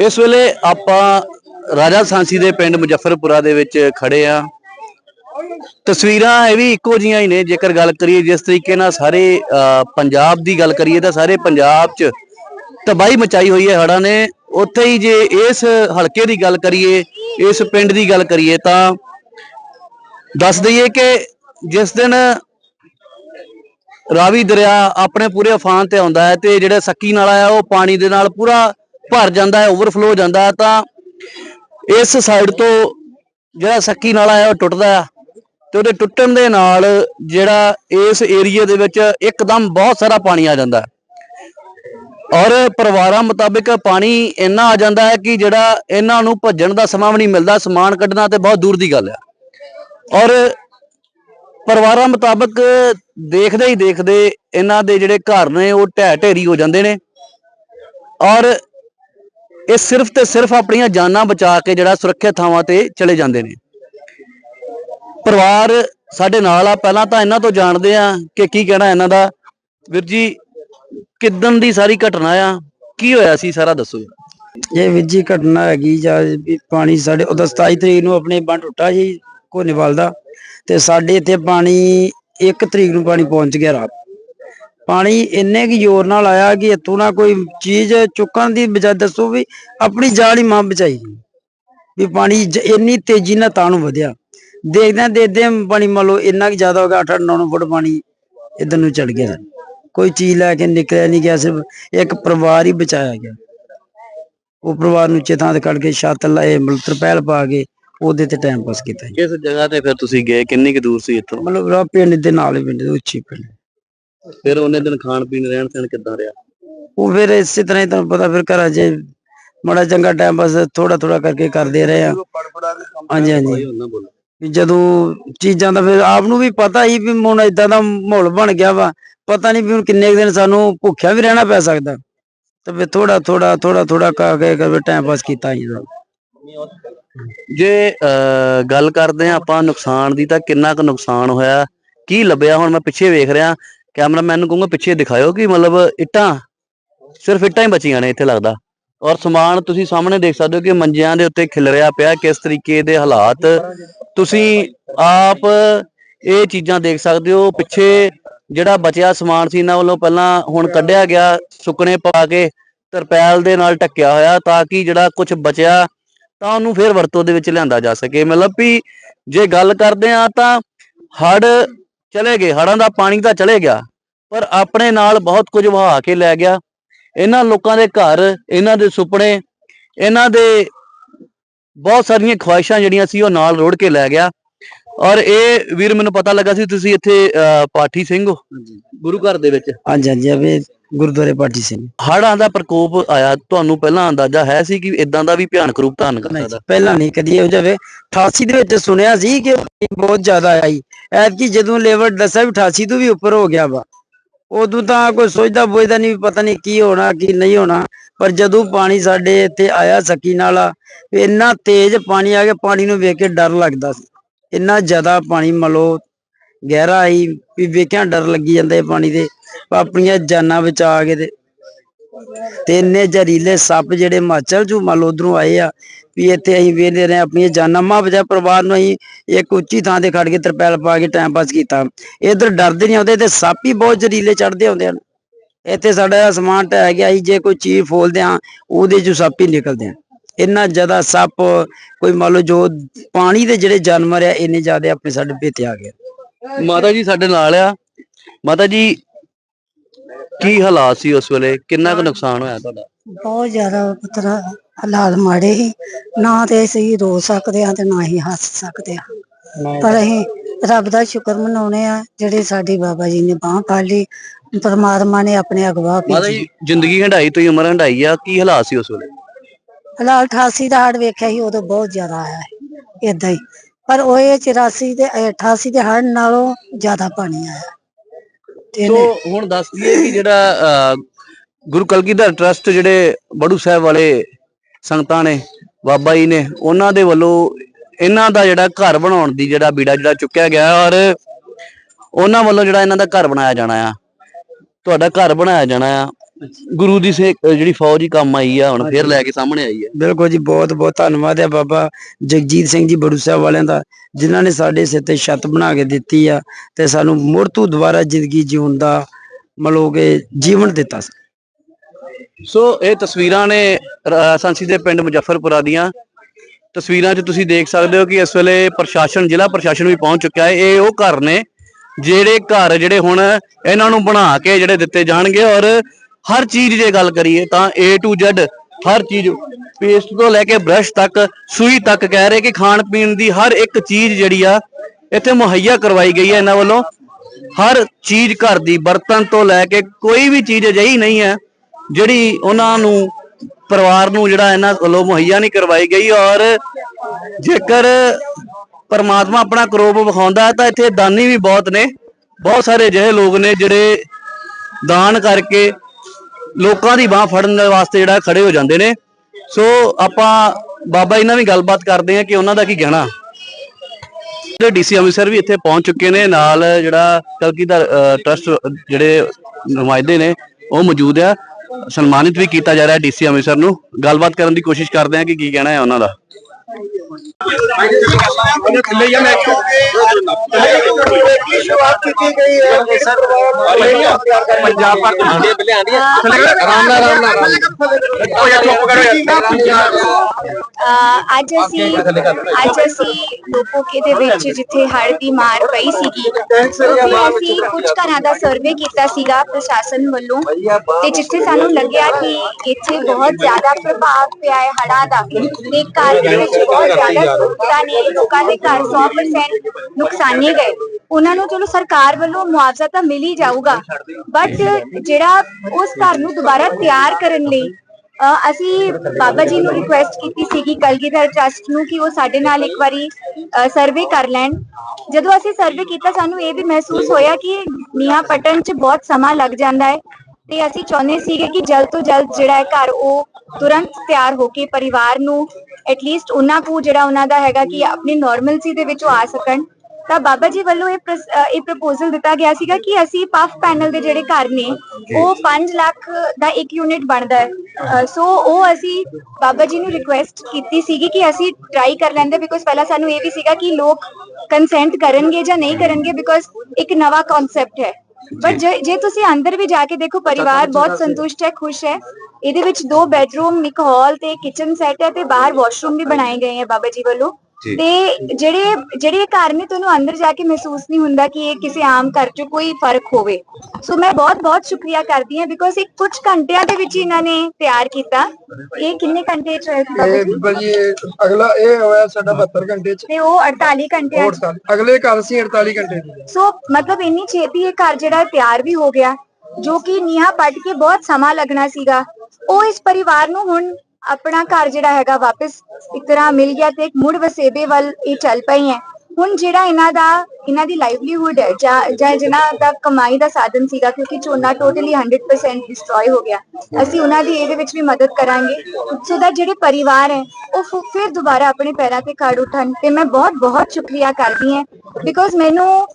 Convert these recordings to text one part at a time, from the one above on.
ਇਸ ਵੇਲੇ ਆਪਾਂ ਰਾਜਾ ਸਾਂਸੀ ਦੇ ਪਿੰਡ ਮੁਜ਼ੱਫਰਪੁਰਾ ਦੇ ਵਿੱਚ ਖੜੇ ਆ। ਤਸਵੀਰਾਂ ਇਹ ਵੀ ਇੱਕੋ ਜੀਆਂ ਹੀ ਨੇ ਜੇਕਰ ਗੱਲ ਕਰੀਏ ਜਿਸ ਤਰੀਕੇ ਨਾਲ ਸਾਰੇ ਅਹ, ਪੰਜਾਬ ਦੀ ਗੱਲ ਕਰੀਏ ਤਾਂ ਸਾਰੇ ਪੰਜਾਬ 'ਚ ਤਬਾਹੀ ਮਚਾਈ ਹੋਈ ਹੈ ਹੜ੍ਹਾਂ ਨੇ। ਉੱਥੇ ਹੀ ਜੇ ਇਸ ਹਲਕੇ ਦੀ ਗੱਲ ਕਰੀਏ ਇਸ ਪਿੰਡ ਦੀ ਗੱਲ ਕਰੀਏ ਤਾਂ ਦੱਸ ਦਈਏ ਕਿ ਜਿਸ ਦਿਨ ਰਾਵੀ ਦਰਿਆ ਆਪਣੇ ਪੂਰੇ ਅਫਾਨ ਤੇ ਆਉਂਦਾ ਹੈ ਤੇ ਜਿਹੜਾ ਸੱਕੀ ਨਾਲਾ ਹੈ ਉਹ ਪਾਣੀ ਦੇ ਨਾਲ ਪੂਰਾ ਭਰ ਜਾਂਦਾ ਹੈ ਓਵਰਫਲੋ ਹੋ ਜਾਂਦਾ ਤਾਂ ਇਸ ਸਾਈਡ ਤੋਂ ਜਿਹੜਾ ਸੱਕੀ ਨਾਲਾ ਹੈ, ਉਹ ਟੁੱਟਦਾ ਹੈ ਤੇ ਉਹਦੇ ਟੁੱਟਣ ਦੇ ਨਾਲ ਜਿਹੜਾ ਇਸ ਏਰੀਏ ਦੇ ਵਿੱਚ ਇੱਕਦਮ ਬਹੁਤ ਸਾਰਾ ਪਾਣੀ ਆ ਜਾਂਦਾ ਔਰ ਪਰਿਵਾਰਾਂ ਮੁਤਾਬਿਕ ਪਾਣੀ ਇੰਨਾ ਆ ਜਾਂਦਾ ਹੈ ਕਿ ਜਿਹੜਾ ਇਹਨਾਂ ਨੂੰ ਭੱਜਣ ਦਾ ਸਮਾਂ ਵੀ ਨਹੀਂ ਮਿਲਦਾ, ਸਮਾਨ ਕੱਢਣਾ ਤੇ ਬਹੁਤ ਦੂਰ ਦੀ ਗੱਲ ਹੈ। ਔਰ ਪਰਿਵਾਰਾਂ ਮੁਤਾਬਕ ਦੇਖਦੇ ਹੀ ਦੇਖਦੇ ਇਹਨਾਂ ਦੇ ਜਿਹੜੇ ਘਰ ਨੇ, ਉਹ ਢਹਿ ਢੇਰੀ ਹੋ ਜਾਂਦੇ ਨੇ। ਔਰ ਇਹ ਸਿਰਫ ਤੇ ਸਿਰਫ ਆਪਣੀਆਂ ਜਾਨਾਂ ਬਚਾ ਕੇ ਜਿਹੜਾ ਸੁਰੱਖਿਅਤ ਥਾਵਾਂ ਤੇ ਚਲੇ ਜਾਂਦੇ ਨੇ। ਪਰਿਵਾਰ ਸਾਡੇ ਨਾਲ ਆ, ਪਹਿਲਾਂ ਤਾਂ ਇਹਨਾਂ ਤੋਂ ਜਾਣਦੇ ਆ ਕਿ ਕੀ ਕਹਿਣਾ ਇਹਨਾਂ ਦਾ। ਵੀਰ ਜੀ ਕਿਦਨ ਦੀ ਸਾਰੀ ਘਟਨਾ ਆ? ਕੀ ਹੋਇਆ ਸੀ? ਸਾਰਾ ਦੱਸੋ ਇਹ ਵੀਰ ਜੀ, ਘਟਨਾ ਹੈਗੀ ਜਾਂ ਵੀ ਪਾਣੀ ਸਾਡੇ ਉਹਦਾ 27 ਤਰੀਕ ਨੂੰ ਆਪਣੇ ਬੰਨ ਟੁੱਟਾ ਜੀ ਕੋਨੇਵਾਲ ਦਾ। ਤੇ ਸਾਡੇ ਇੱਥੇ ਪਾਣੀ 1 ਤਰੀਕ ਨੂੰ ਪਾਣੀ ਪਹੁੰਚ ਗਿਆ ਰਾਤ। ਪਾਣੀ ਇੰਨੇ ਕੀ ਜ਼ੋਰ ਨਾਲ ਆਇਆ ਕਿ ਇੱਥੋਂ ਨਾ ਕੋਈ ਚੀਜ਼ ਚੁੱਕਣ ਦੀ ਬਜਾਏ ਦੱਸੋ ਵੀ ਆਪਣੀ ਜਾਨ ਹੀ ਮਾਂ ਬਚਾਈ। ਵੀ ਪਾਣੀ ਜ- ਇੰਨੀ ਤੇਜ਼ੀ ਨਾਲ ਤਾਂ ਨੂੰ ਵਧਿਆ। ਦੇਖਦਿਆਂ ਦੇਖਦਿਆਂ ਪਾਣੀ ਮੰਨ ਲਓ ਇੰਨਾ ਕਿ ਜ਼ਿਆਦਾ ਹੋ ਗਿਆ 8 9 ਫੁੱਟ ਪਾਣੀ ਇਧਰ ਨੂੰ ਚੜ ਗਿਆ। ਕੋਈ ਚੀਜ਼ ਲੈ ਕੇ ਨਿਕਲਿਆ ਨਹੀਂ ਗਿਆ ਸਿਰਫ ਇੱਕ ਪਰਿਵਾਰ ਹੀ ਬਚਾਇਆ ਗਿਆ। ਉਹ ਪਰਿਵਾਰ ਨੂੰ ਥਾਂ ਤੇ ਕੱਢ ਕੇ ਛੱਤ ਲਾਏ ਮਤਲਬ ਤਰਪੈਲ ਪਾ ਕੇ ਉਹਦੇ ਤੇ ਟਾਈਮ ਪਾਸ ਕੀਤਾ ਜੀ। ਕਿਸ ਜਗ੍ਹਾ ਤੇ ਫਿਰ ਤੁਸੀਂ ਗਏ? ਕਿੰਨੀ ਕੁ ਦੂਰ ਸੀ ਇੱਥੋਂ? ਮਤਲਬ ਰਾ ਪਿੰਡ ਦੇ ਨਾਲ ਹੀ ਪਿੰਡ ਦੇ ਉੱਚੀ ਪਿੰਡ। ਫਿਰ ਉਹਨੇ ਦਿਨ ਖਾਣ ਪੀਣ ਰਹਿਣ ਸਹਿਣ ਕਿੱਦਾਂ ਰਿਹਾ? ਉਹ ਫਿਰ ਇਸੇ ਤਰ੍ਹਾਂ ਹੀ ਤੁਹਾਨੂੰ ਪਤਾ ਫਿਰ ਘਰਾਂ 'ਚ ਮਾੜਾ ਚੰਗਾ ਟਾਈਮ ਪਾਸ ਥੋੜਾ ਥੋੜਾ ਕਰਕੇ ਕਰਦੇ ਰਹੇ ਆ। ਹਾਂਜੀ ਹਾਂਜੀ। ਵੀ ਜਦੋਂ ਚੀਜ਼ਾਂ ਦਾ ਫਿਰ ਆਪ ਨੂੰ ਵੀ ਪਤਾ ਹੀ ਵੀ ਹੁਣ ਇਦਾਂ ਦਾ ਮਾਹੌਲ ਬਣ ਗਿਆ ਵਾ। ਪਤਾ ਨਹੀਂ ਵੀ ਹੁਣ ਕਿੰਨੇ ਕੁ ਦਿਨ ਸਾਨੂੰ ਭੁੱਖਿਆ ਵੀ ਰਹਿਣਾ ਪੈ ਸਕਦਾ। ਤੇ ਫਿਰ ਥੋੜਾ ਥੋੜਾ ਥੋੜਾ ਥੋੜਾ ਕਰਕੇ ਕਰ ਟਾਈਮ ਪਾਸ ਕੀਤਾ ਜੀ ਜੇ ਗੱਲ ਕਰਦੇ ਆ ਆਪਾਂ ਨੁਕਸਾਨ ਦੀ ਤਾਂ ਕਿੰਨਾ ਕੁ ਨੁਕਸਾਨ ਹੋਇਆ? ਕੀ ਲੱਭਿਆ? ਹੁਣ ਮੈਂ ਪਿੱਛੇ ਵੇਖ ਰਿਹਾ ਕੈਮਰਾਮੈਨ ਨੂੰ ਕਹੂੰਗਾ ਪਿੱਛੇ ਦਿਖਾਇਓ ਕਿ ਮਤਲਬ ਇੱਟਾਂ ਸਿਰਫ ਇੱਟਾਂ ਹੀ ਬਚੀਆਂ ਨੇ ਇੱਥੇ ਲੱਗਦਾ। ਔਰ ਸਮਾਨ ਤੁਸੀਂ ਸਾਹਮਣੇ ਦੇਖ ਸਕਦੇ ਹੋ ਕਿ ਮੰਜਿਆਂ ਦੇ ਉੱਤੇ ਖਿਲਰਿਆ ਪਿਆ ਕਿਸ ਤਰੀਕੇ ਦੇ ਹਾਲਾਤ ਤੁਸੀਂ ਆਪ ਇਹ ਚੀਜ਼ਾਂ ਦੇਖ ਸਕਦੇ ਹੋ। ਪਿੱਛੇ ਜਿਹੜਾ ਬਚਿਆ ਸਮਾਨ ਸੀ, ਇਹਨਾਂ ਵੱਲੋਂ ਪਹਿਲਾਂ ਹੁਣ ਕੱਢਿਆ ਗਿਆ, ਸੁੱਕਣੇ ਪਾ ਕੇ ਤਰਪੈਲ ਦੇ ਨਾਲ ਢੱਕਿਆ ਹੋਇਆ ਤਾਂ ਕਿ ਜਿਹੜਾ ਕੁਝ ਬਚਿਆ ਤਾਂ ਉਹਨੂੰ ਫਿਰ ਵਰਤੋਂ ਦੇ ਵਿੱਚ ਲਿਆਂਦਾ ਜਾ ਸਕੇ। ਮਤਲਬ ਵੀ ਜੇ ਗੱਲ ਕਰਦੇ ਆ ਤਾਂ ਹੜ ਚਲੇ ਗਏ ਹੜਾਂ ਦਾ ਪਾਣੀ ਤਾਂ ਚਲੇ ਗਿਆ ਪਰ ਆਪਣੇ ਨਾਲ ਬਹੁਤ ਕੁਝ ਵਹਾ ਕੇ ਲੈ ਗਿਆ। ਇਹਨਾਂ ਲੋਕਾਂ ਦੇ ਘਰ ਇਹਨਾਂ ਦੇ ਸੁਪਨੇ ਇਹਨਾਂ ਦੇ ਬਹੁਤ ਸਾਰੀਆਂ ਖੁਆਇਸ਼ਾਂ ਜਿਹੜੀਆਂ ਸੀ ਉਹ ਨਾਲ ਰੋੜ ਕੇ ਲੈ ਗਿਆ। ਔਰ ਇਹ ਵੀਰ ਮੈਨੂੰ ਪਤਾ ਲੱਗਾ ਸੀ ਤੁਸੀਂ ਇੱਥੇ ਅਹ, ਪਾਠੀ ਸਿੰਘ ਹੋ? ਗੁਰੂ ਘਰ ਦੇ ਵਿੱਚ? ਹਾਂਜੀ ਹਾਂਜੀ ਅਵੇ ਗੁਰਦੁਆਰੇ ਪਾਠੀ ਸਿੰਘ। ਹੜਾਂ ਦਾ ਪ੍ਰਕੋਪ ਆਇਆ ਤੁਹਾਨੂੰ ਪਹਿਲਾਂ ਅੰਦਾਜ਼ਾ ਹੈ ਸੀ ਕਿ ਇਦਾਂ ਦਾ ਵੀ ਭਿਆਨਕ ਰੂਪ ਧਾਰਨ ਕਰ ਨਹੀਂ ਸਕਦਾ? ਪਹਿਲਾਂ ਨਹੀਂ ਕਦੀ ਇਹੋ ਜਾਵੇ 88 ਦੇ ਵਿੱਚ ਸੁਣਿਆ ਸੀ ਕਿ ਬਹੁਤ ਜ਼ਿਆਦਾ ਆਈ। ਐਤਕੀ ਜਦੋਂ ਲੈਵਲ ਦੱਸਿਆ ਵੀ 88 ਤੋਂ ਵੀ ਉੱਪਰ ਹੋ ਗਿਆ ਵਾ ਉਦੋਂ ਤਾਂ ਕੋਈ ਸੋਚਦਾ ਬੋਝਦਾ ਨਹੀਂ ਵੀ ਪਤਾ ਨਹੀਂ ਕੀ ਹੋਣਾ ਕੀ ਨਹੀਂ ਹੋਣਾ। ਪਰ ਜਦੋਂ ਪਾਣੀ ਸਾਡੇ ਇੱਥੇ ਆਇਆ ਸਕੀ ਨਾਲਾ ਵੀ ਇੰਨਾ ਤੇਜ਼ ਪਾਣੀ ਆ ਗਿਆ ਪਾਣੀ ਨੂੰ ਵੇਖ ਕੇ ਡਰ ਲੱਗਦਾ ਸੀ। ਇੰਨਾ ਜ਼ਿਆਦਾ ਪਾਣੀ ਮਲੋ ਗਹਿਰਾ ਆਈ ਵੀ ਵੇਖਿਆ ਡਰ ਲੱਗੀ ਜਾਂਦਾ ਇਹ ਪਾਣੀ ਦੇ। ਆਪਣੀਆਂ ਜਾਨਾਂ ਬਚਾ ਕੇ ਤੇ ਤੇ ਇੰਨੇ ਜ਼ਹਿਰੀਲੇ ਸੱਪ ਜਿਹੜੇ ਹਿਮਾਚਲ ਚੋਂ ਮੰਨ ਉਧਰੋਂ ਆਏ ਆ ਵੀ ਇੱਥੇ ਅਸੀਂ ਵੇਖਦੇ ਰਹੇ, ਆਪਣੀਆਂ ਜਾਨਾਂ ਮਾਂ ਬਚਾ ਪਰਿਵਾਰ ਨੂੰ ਅਸੀਂ ਇੱਕ ਉੱਚੀ ਥਾਂ ਤੇ ਖੜ ਕੇ ਤਰਪੈਲ ਪਾ ਕੇ ਟਾਈਮ ਪਾਸ ਕੀਤਾ। ਇਧਰ ਡਰਦੇ ਨਹੀਂ ਆਉਂਦੇ ਤੇ ਸੱਪ ਹੀ ਬਹੁਤ ਜ਼ਹਿਰੀਲੇ ਚੜਦੇ ਆਉਂਦੇ ਹਨ। ਇੱਥੇ ਸਾਡਾ ਸਮਾਨ ਢਹਿ ਗਿਆ, ਅਸੀਂ ਜੇ ਕੋਈ ਚੀਜ਼ ਫੋਲਦੇ ਆ ਉਹਦੇ ਚੋਂ ਸੱਪ ਹੀ ਨਿਕਲਦੇ ਆ ਇੰਨਾ ਜ਼ਿਆਦਾ ਸੱਪ, ਕੋਈ ਮੰਨ ਲਓ ਜੋ ਪਾਣੀ ਦੇ ਜਿਹੜੇ ਜਾਨਵਰ ਆ, ਇੰਨੇ ਜ਼ਿਆਦਾ ਆਪਣੇ ਸਾਡੇ ਭੇਤੇ ਆ ਗਏ। ਮਾਤਾ ਜੀ ਸਾਡੇ ਨਾਲ ਆ। ਮਾਤਾ ਜੀ ਕੀ ਹਾਲਾਤ ਸੀ ਉਸ ਵੇਲੇ? ਕਿੰਨਾ ਕੁ ਨੁਕਸਾਨ ਹੋਇਆ ਤੁਹਾਡਾ? ਬਹੁਤ ਜ਼ਿਆਦਾ ਪੁੱਤਰ ਹਾਲਾਤ ਮਾੜੇ ਸੀ। ਨਾ ਤੇ ਅਸੀਂ ਰੋ ਸਕਦੇ ਹਾਂ ਤੇ ਨਾ ਹੀ ਹੱਸ ਸਕਦੇ ਹਾਂ। ਪਰ ਅਸੀਂ ਰੱਬ ਦਾ ਸ਼ੁਕਰ ਮਨਾਉਣੇ ਆ ਜਿਹੜੇ ਸਾਡੀ ਬਾਬਾ ਜੀ ਨੇ ਬਾਹ ਫੜ ਲਈ ਪਰਮਾਤਮਾ ਨੇ ਆਪਣੇ ਅਗਵਾ ਮਾਤਾ ਭੇਜੀ ਜੀ ਜ਼ਿੰਦਗੀ ਹੰਡਾਈ ਤੁਸੀਂ ਉਮਰ ਹੰਡਾਈ ਆ ਕੀ ਹਾਲਾਤ ਸੀ ਉਸ ਵੇਲੇ? ਫਿਲਹਾਲ 88 ਦਾ ਹੜ ਵੇਖਿਆ ਸੀ ਉਦੋਂ ਬਹੁਤ ਜ਼ਿਆਦਾ ਆਇਆ ਸੀ ਇਦਾਂ ਹੀ। ਪਰ ਉਹ ਇਹ 84 ਤੇ ਇਹ 88 ਦੇ ਹੜ ਨਾਲੋਂ ਜ਼ਿਆਦਾ ਪਾਣੀ ਆਇਆ। ਸੋ ਹੁਣ ਦੱਸ ਦਈਏ ਕਿ ਜਿਹੜਾ ਗੁਰੂ ਕਲਗੀਧਰ ਟਰਸਟ ਜਿਹੜੇ ਬੜੂ ਸਾਹਿਬ ਵਾਲੇ ਸੰਗਤਾਂ ਨੇ, ਬਾਬਾ ਜੀ ਨੇ, ਉਹਨਾਂ ਦੇ ਵੱਲੋਂ ਇਹਨਾਂ ਦਾ ਜਿਹੜਾ ਘਰ ਬਣਾਉਣ ਦੀ ਜਿਹੜਾ ਬੀੜਾ ਜਿਹੜਾ ਚੁੱਕਿਆ ਗਿਆ ਔਰ ਉਹਨਾਂ ਵੱਲੋਂ ਜਿਹੜਾ ਇਹਨਾਂ ਦਾ ਘਰ ਬਣਾਇਆ ਜਾਣਾ ਆ। ਤੁਹਾਡਾ ਘਰ ਬਣਾਇਆ ਜਾਣਾ ਆ। ਗੁਰੂ ਦੀ ਸੇ ਜਿਹੜੀ ਫੌਜ ਹੀ ਕੰਮ ਆਈ ਆ ਹੁਣ ਫੇਰ ਲੈ ਕੇ ਸਾਹਮਣੇ ਆਈ ਹੈ ਬਿਲਕੁਲ ਜੀ ਬਹੁਤ ਬਹੁਤ ਧੰਨਵਾਦ ਹੈ ਬਾਬਾ ਜਗਜੀਤ ਸਿੰਘ ਜੀ ਬੜੂ ਸਾਹਿਬ ਵਾਲਿਆਂ ਦਾ ਜਿਨ੍ਹਾਂ ਨੇ ਸਾਡੇ ਸਿਰ ਤੇ ਛੱਤ ਬਣਾ ਕੇ ਦਿੱਤੀ ਆ ਤੇ ਸਾਨੂੰ ਮੁੜ ਤੋਂ ਦੁਬਾਰਾ ਜ਼ਿੰਦਗੀ ਜਿਉਣ ਦਾ ਕਿ ਜੀਵਨ ਦਿੱਤਾ ਸੀ। ਇਹ ਤਸਵੀਰਾਂ ਨੇ ਸੰਸੀ ਦੇ ਪਿੰਡ ਮੁਜ਼ੱਫਰਪੁਰਾ ਦੀਆਂ। ਤਸਵੀਰਾਂ 'ਚ ਤੁਸੀਂ ਦੇਖ ਸਕਦੇ ਹੋ ਕਿ ਇਸ ਵੇਲੇ ਪ੍ਰਸ਼ਾਸਨ ਜ਼ਿਲ੍ਹਾ ਪ੍ਰਸ਼ਾਸਨ ਵੀ ਪਹੁੰਚ ਚੁੱਕਿਆ ਹੈ। ਇਹ ਉਹ ਘਰ ਨੇ ਜਿਹੜੇ ਘਰ ਜਿਹੜੇ ਹੁਣ ਇਹਨਾਂ ਨੂੰ ਬਣਾ ਕੇ ਜਿਹੜੇ ਦਿੱਤੇ ਜਾਣਗੇ ਔਰ ਹਰ ਚੀਜ਼ ਜੇ ਗੱਲ ਕਰੀਏ ਤਾਂ A to Z ਹਰ ਚੀਜ਼ ਪੇਸਟ ਤੋਂ ਲੈ ਕੇ ਬ੍ਰਸ਼ ਤੱਕ, ਸੂਈ ਤੱਕ ਕਹਿ ਰਹੇ ਕਿ ਖਾਣ ਪੀਣ ਦੀ ਹਰ ਇੱਕ ਚੀਜ਼ ਜਿਹੜੀ ਆ, ਇੱਥੇ ਮੁਹੱਈਆ ਕਰਵਾਈ ਗਈ ਹੈ ਇਹਨਾਂ ਵੱਲੋਂ। ਹਰ ਚੀਜ਼ ਘਰ ਦੀ ਬਰਤਨ ਤੋਂ ਲੈ ਕੇ ਕੋਈ ਵੀ ਚੀਜ਼ ਅਜਿਹੀ ਨਹੀਂ ਹੈ ਜਿਹੜੀ ਉਹਨਾਂ ਨੂੰ, ਪਰਿਵਾਰ ਨੂੰ ਜਿਹੜਾ ਇਹਨਾਂ ਵੱਲੋਂ ਮੁਹੱਈਆ ਨਹੀਂ ਕਰਵਾਈ ਗਈ ਔਰ ਜੇਕਰ ਪਰਮਾਤਮਾ ਆਪਣਾ ਕਰੋਪ ਵਿਖਾਉਂਦਾ ਹੈ ਤਾਂ ਇੱਥੇ ਦਾਨੀ ਵੀ ਬਹੁਤ ਨੇ, ਬਹੁਤ ਸਾਰੇ ਅਜਿਹੇ ਲੋਕ ਨੇ ਜਿਹੜੇ ਦਾਨ ਕਰਕੇ ਲੋਕਾਂ ਦੀ ਬਾਹ ਫੜਨ ਦੇ ਵਾਸਤੇ ਜਿਹੜਾ ਖੜੇ ਹੋ ਜਾਂਦੇ ਨੇ। ਸੋ ਆਪਾਂ ਬਾਬਾ ਇਹਨਾਂ ਨਾਲ ਵੀ ਗੱਲਬਾਤ ਕਰਦੇ ਹਾਂ ਕਿ ਉਹਨਾਂ ਦਾ ਕੀ ਕਹਿਣਾ। ਜਿਹੜੇ ਡੀਸੀ ਅੰਮ੍ਰਿਤਸਰ ਵੀ ਇੱਥੇ ਪਹੁੰਚ ਚੁੱਕੇ ਨੇ, ਨਾਲ ਜਿਹੜਾ ਕਲਗੀਧਰ ਟਰਸਟ ਜਿਹੜੇ ਨੁਮਾਇੰਦੇ ਨੇ, ਉਹ ਮੌਜੂਦ ਆ। ਸਨਮਾਨਿਤ ਵੀ ਕੀਤਾ ਜਾ ਰਿਹਾ ਡੀਸੀ ਅੰਮ੍ਰਿਤਸਰ ਨੂੰ। ਗੱਲਬਾਤ ਕਰਨ ਦੀ ਕੋਸ਼ਿਸ਼ ਕਰਦੇ ਆ ਕਿ ਕੀ ਕਹਿਣਾ ਹੈ ਉਹਨਾਂ ਦਾ। ਸ਼ੁਰੂਆਤ ਕੀਤੀ ਗਈ ਹੈ ਪੰਜਾਬ ਭਰ ਤੋਂ ਵੀਡੀਓ ਲਿਆਂਦੀਆਂ ਰਾਮ ਨਾਲ ਰਾਮ ਨਾਲ ਉਹ ਯਾਰ ਚੁੱਪ ਕਰੋ ਯਾਰ ਅੱਜ ਅਸੀਂ ਅੱਜ ਅਸੀਂ ਲੋਪੋਕੇ ਦੇ ਵਿੱਚ ਜਿੱਥੇ ਹੜ੍ਹ ਦੀ ਮਾਰ ਪਈ ਸੀਗੀ ਅਸੀਂ ਕੁਝ ਘਰਾਂ ਦਾ ਸਰਵੇ ਕੀਤਾ ਸੀਗਾ ਪ੍ਰਸ਼ਾਸਨ ਵੱਲੋਂ ਤੇ ਜਿੱਥੇ ਸਾਨੂੰ ਲੱਗਿਆ ਕਿ ਇੱਥੇ ਬਹੁਤ ਜ਼ਿਆਦਾ ਪ੍ਰਭਾਵ ਪਿਆ ਹੈ ਹੜ੍ਹਾਂ ਦਾ ਤੇ ਘਰ ਦੇ ਵਿੱਚ ਬਹੁਤ ਜ਼ਿਆਦਾ ਸੁਵਿਧਾ ਨਹੀਂ ਲੋਕਾਂ ਦੇ ਘਰ 100% ਨੁਕਸਾਨੇ ਗਏ। ਉਹਨਾਂ ਨੂੰ ਚਲੋ ਸਰਕਾਰ ਵੱਲੋਂ ਮੁਆਵਜ਼ਾ ਤਾਂ ਮਿਲ ਹੀ ਜਾਊਗਾ ਬਟ ਜਿਹੜਾ ਉਸ ਘਰ ਨੂੰ ਦੁਬਾਰਾ ਤਿਆਰ ਕਰਨ ਲਈ ਅਸੀਂ ਬਾਬਾ ਜੀ ਨੂੰ ਰਿਕੁਐਸਟ ਕੀਤੀ ਸੀਗੀ ਕਲਗੀਧਰ ਟਰਸਟ ਨੂੰ ਕਿ ਉਹ ਸਾਡੇ ਨਾਲ ਇੱਕ ਵਾਰੀ ਸਰਵੇ ਕਰ ਲੈਣ। ਜਦੋਂ ਅਸੀਂ ਸਰਵੇ ਕੀਤਾ ਸਾਨੂੰ ਇਹ ਵੀ ਮਹਿਸੂਸ ਹੋਇਆ ਕਿ ਨੀਹਾਂ ਪਟਨ 'ਚ ਬਹੁਤ ਸਮਾਂ ਲੱਗ ਜਾਂਦਾ ਹੈ। ਤੇ ਅਸੀਂ ਚਾਹੁੰਦੇ ਸੀਗੇ ਕਿ ਜਲਦ ਤੋਂ ਜਲਦ ਜਿਹੜਾ ਹੈ ਘਰ ਉਹ ਤੁਰੰਤ ਤਿਆਰ ਹੋ ਕੇ ਪਰਿਵਾਰ ਨੂੰ ਐਟਲੀਸਟ ਉਹਨਾਂ ਕੁ ਜਿਹੜਾ ਉਹਨਾਂ ਦਾ ਹੈਗਾ ਕਿ ਆਪਣੀ ਨਾਰਮਲਸੀ ਦੇ ਵਿੱਚ ਆ ਸਕਣ। ਤਾਂ ਬਾਬਾ ਜੀ ਵੱਲੋਂ ਇਹ ਇਹ ਪ੍ਰਪੋਜ਼ਲ ਦਿੱਤਾ ਗਿਆ ਸੀਗਾ ਕਿ ਅਸੀਂ ਪਫ ਪੈਨਲ ਦੇ ਜਿਹੜੇ ਘਰ ਨੇ ਉਹ 5 ਲੱਖ ਦਾ ਇੱਕ ਯੂਨਿਟ ਬਣਦਾ ਹੈ। ਸੋ ਉਹ ਅਸੀਂ ਬਾਬਾ ਜੀ ਨੂੰ ਰਿਕੁਐਸਟ ਕੀਤੀ ਸੀਗੀ ਕਿ ਅਸੀਂ ਟਰਾਈ ਕਰ ਲੈਂਦੇ ਬਿਕੋਜ਼ ਪਹਿਲਾਂ ਸਾਨੂੰ ਇਹ ਵੀ ਸੀਗਾ ਕਿ ਲੋਕ ਕੰਸੈਂਟ ਕਰਨਗੇ ਜਾਂ ਨਹੀਂ ਕਰਨਗੇ ਬਿਕੋਜ਼ ਇੱਕ ਨਵਾਂ ਕਨਸੈਪਟ ਹੈ। ਬਟ ਜੇ। ਜੇ ਤੁਸੀਂ ਅੰਦਰ ਵੀ ਜਾ ਕੇ ਦੇਖੋ ਪਰਿਵਾਰ ਬਹੁਤ ਸੰਤੁਸ਼ਟ ਹੈ ਖੁਸ਼ ਹੈ। ਇਹਦੇ ਵਿੱਚ ਦੋ ਬੈਡਰੂਮ ਇੱਕ ਹਾਲ ਤੇ ਕਿਚਨ ਸੈੱਟ ਹੈ ਤੇ ਬਾਹਰ ਵਾਸ਼ਰੂਮ ਵੀ ਬਣਾਏ ਗਏ ਹੈ ਬਾਬਾ ਜੀ ਵੱਲੋਂ। ਤੇ ਜਿਹੜੇ ਜਿਹੜੇ ਇਹ ਘਰ ਨੇ ਤੁਹਾਨੂੰ ਅੰਦਰ ਜਾ ਕੇ ਮਹਿਸੂਸ ਨਹੀਂ ਹੁੰਦਾ ਕਿ ਇਹ ਕਿਸੇ ਆਮ ਘਰ 'ਚ ਕੋਈ ਫ਼ਰਕ ਹੋਵੇ। ਸੋ ਮੈਂ ਬਹੁਤ ਬਹੁਤ ਸ਼ੁਕਰੀਆ ਕਰਦੀ ਹਾਂ ਬਿਕੋਜ਼ ਇੱਕ ਕੁਝ ਘੰਟਿਆਂ ਦੇ ਵਿੱਚ ਇਹਨਾਂ ਨੇ ਤਿਆਰ ਕੀਤਾ। ਇਹ ਕਿੰਨੇ ਘੰਟੇ 'ਚ ਬਾਬਾ ਇਹ ਜੀ? ਅਗਲਾ ਇਹ ਹੋਇਆ ਸਾਡਾ 72 ਘੰਟੇ ਚ। ਤੇ ਉਹ 48 ਘੰਟਿਆਂ 'ਚ। ਅਗਲੇ ਘਰ ਸੀ 48 ਘੰਟੇ ਚ ਸੋ ਮਤਲਬ ਇੰਨੀ ਛੇਤੀ ਇਹ ਘਰ ਜਿਹੜਾ ਤਿਆਰ ਵੀ ਹੋ ਗਿਆ ਜੋ ਕਿ ਨੀਹਾਂ ਪੱਟ ਕੇ ਬਹੁਤ ਸਮਾਂ ਲੱਗਣਾ ਸੀਗਾ। ਉਹ ਇਸ ਪਰਿਵਾਰ ਨੂੰ ਹੁਣ ਆਪਣਾ ਘਰ ਜਿਹੜਾ ਹੈਗਾ ਵਾਪਸ ਇੱਕ ਤਰ੍ਹਾਂ ਮਿਲ ਗਿਆ ਤੇ ਇੱਕ ਮੁੜ ਵਸੇਬੇ ਵੱਲ ਇਹ ਚੱਲ ਪਈ ਹੈ। ਹੁਣ ਜਿਹੜਾ ਇਹਨਾਂ ਦਾ, ਇਹਨਾਂ ਦੀ ਲਾਈਵਲੀਹੁਡ ਹੈ, ਜਾਂ ਜਿਹਨਾਂ ਦਾ ਕਮਾਈ ਦਾ ਸਾਧਨ ਸੀਗਾ, ਕਿਉਂਕਿ ਝੋਨਾ ਟੋਟਲੀ 100% ਡਿਸਟਰੋਏ ਹੋ ਗਿਆ। ਅਸੀਂ ਉਹਨਾਂ ਦੀ ਇਹਦੇ ਵਿੱਚ ਵੀ ਮਦਦ ਕਰਾਂਗੇ। ਸੋ that ਜਿਹੜੇ ਪਰਿਵਾਰ ਹੈ, ਉਹ ਫਿਰ- ਦੁਬਾਰਾ ਆਪਣੇ ਪੈਰਾਂ ਤੇ ਖੜ ਉੱਠਣ। ਤੇ ਮੈਂ ਬਹੁਤ ਬਹੁਤ ਸ਼ੁਕਰੀਆ ਕਰਦੀ ਹਾਂ। ਬਿਕੋਜ਼ ਮੈਨੂੰ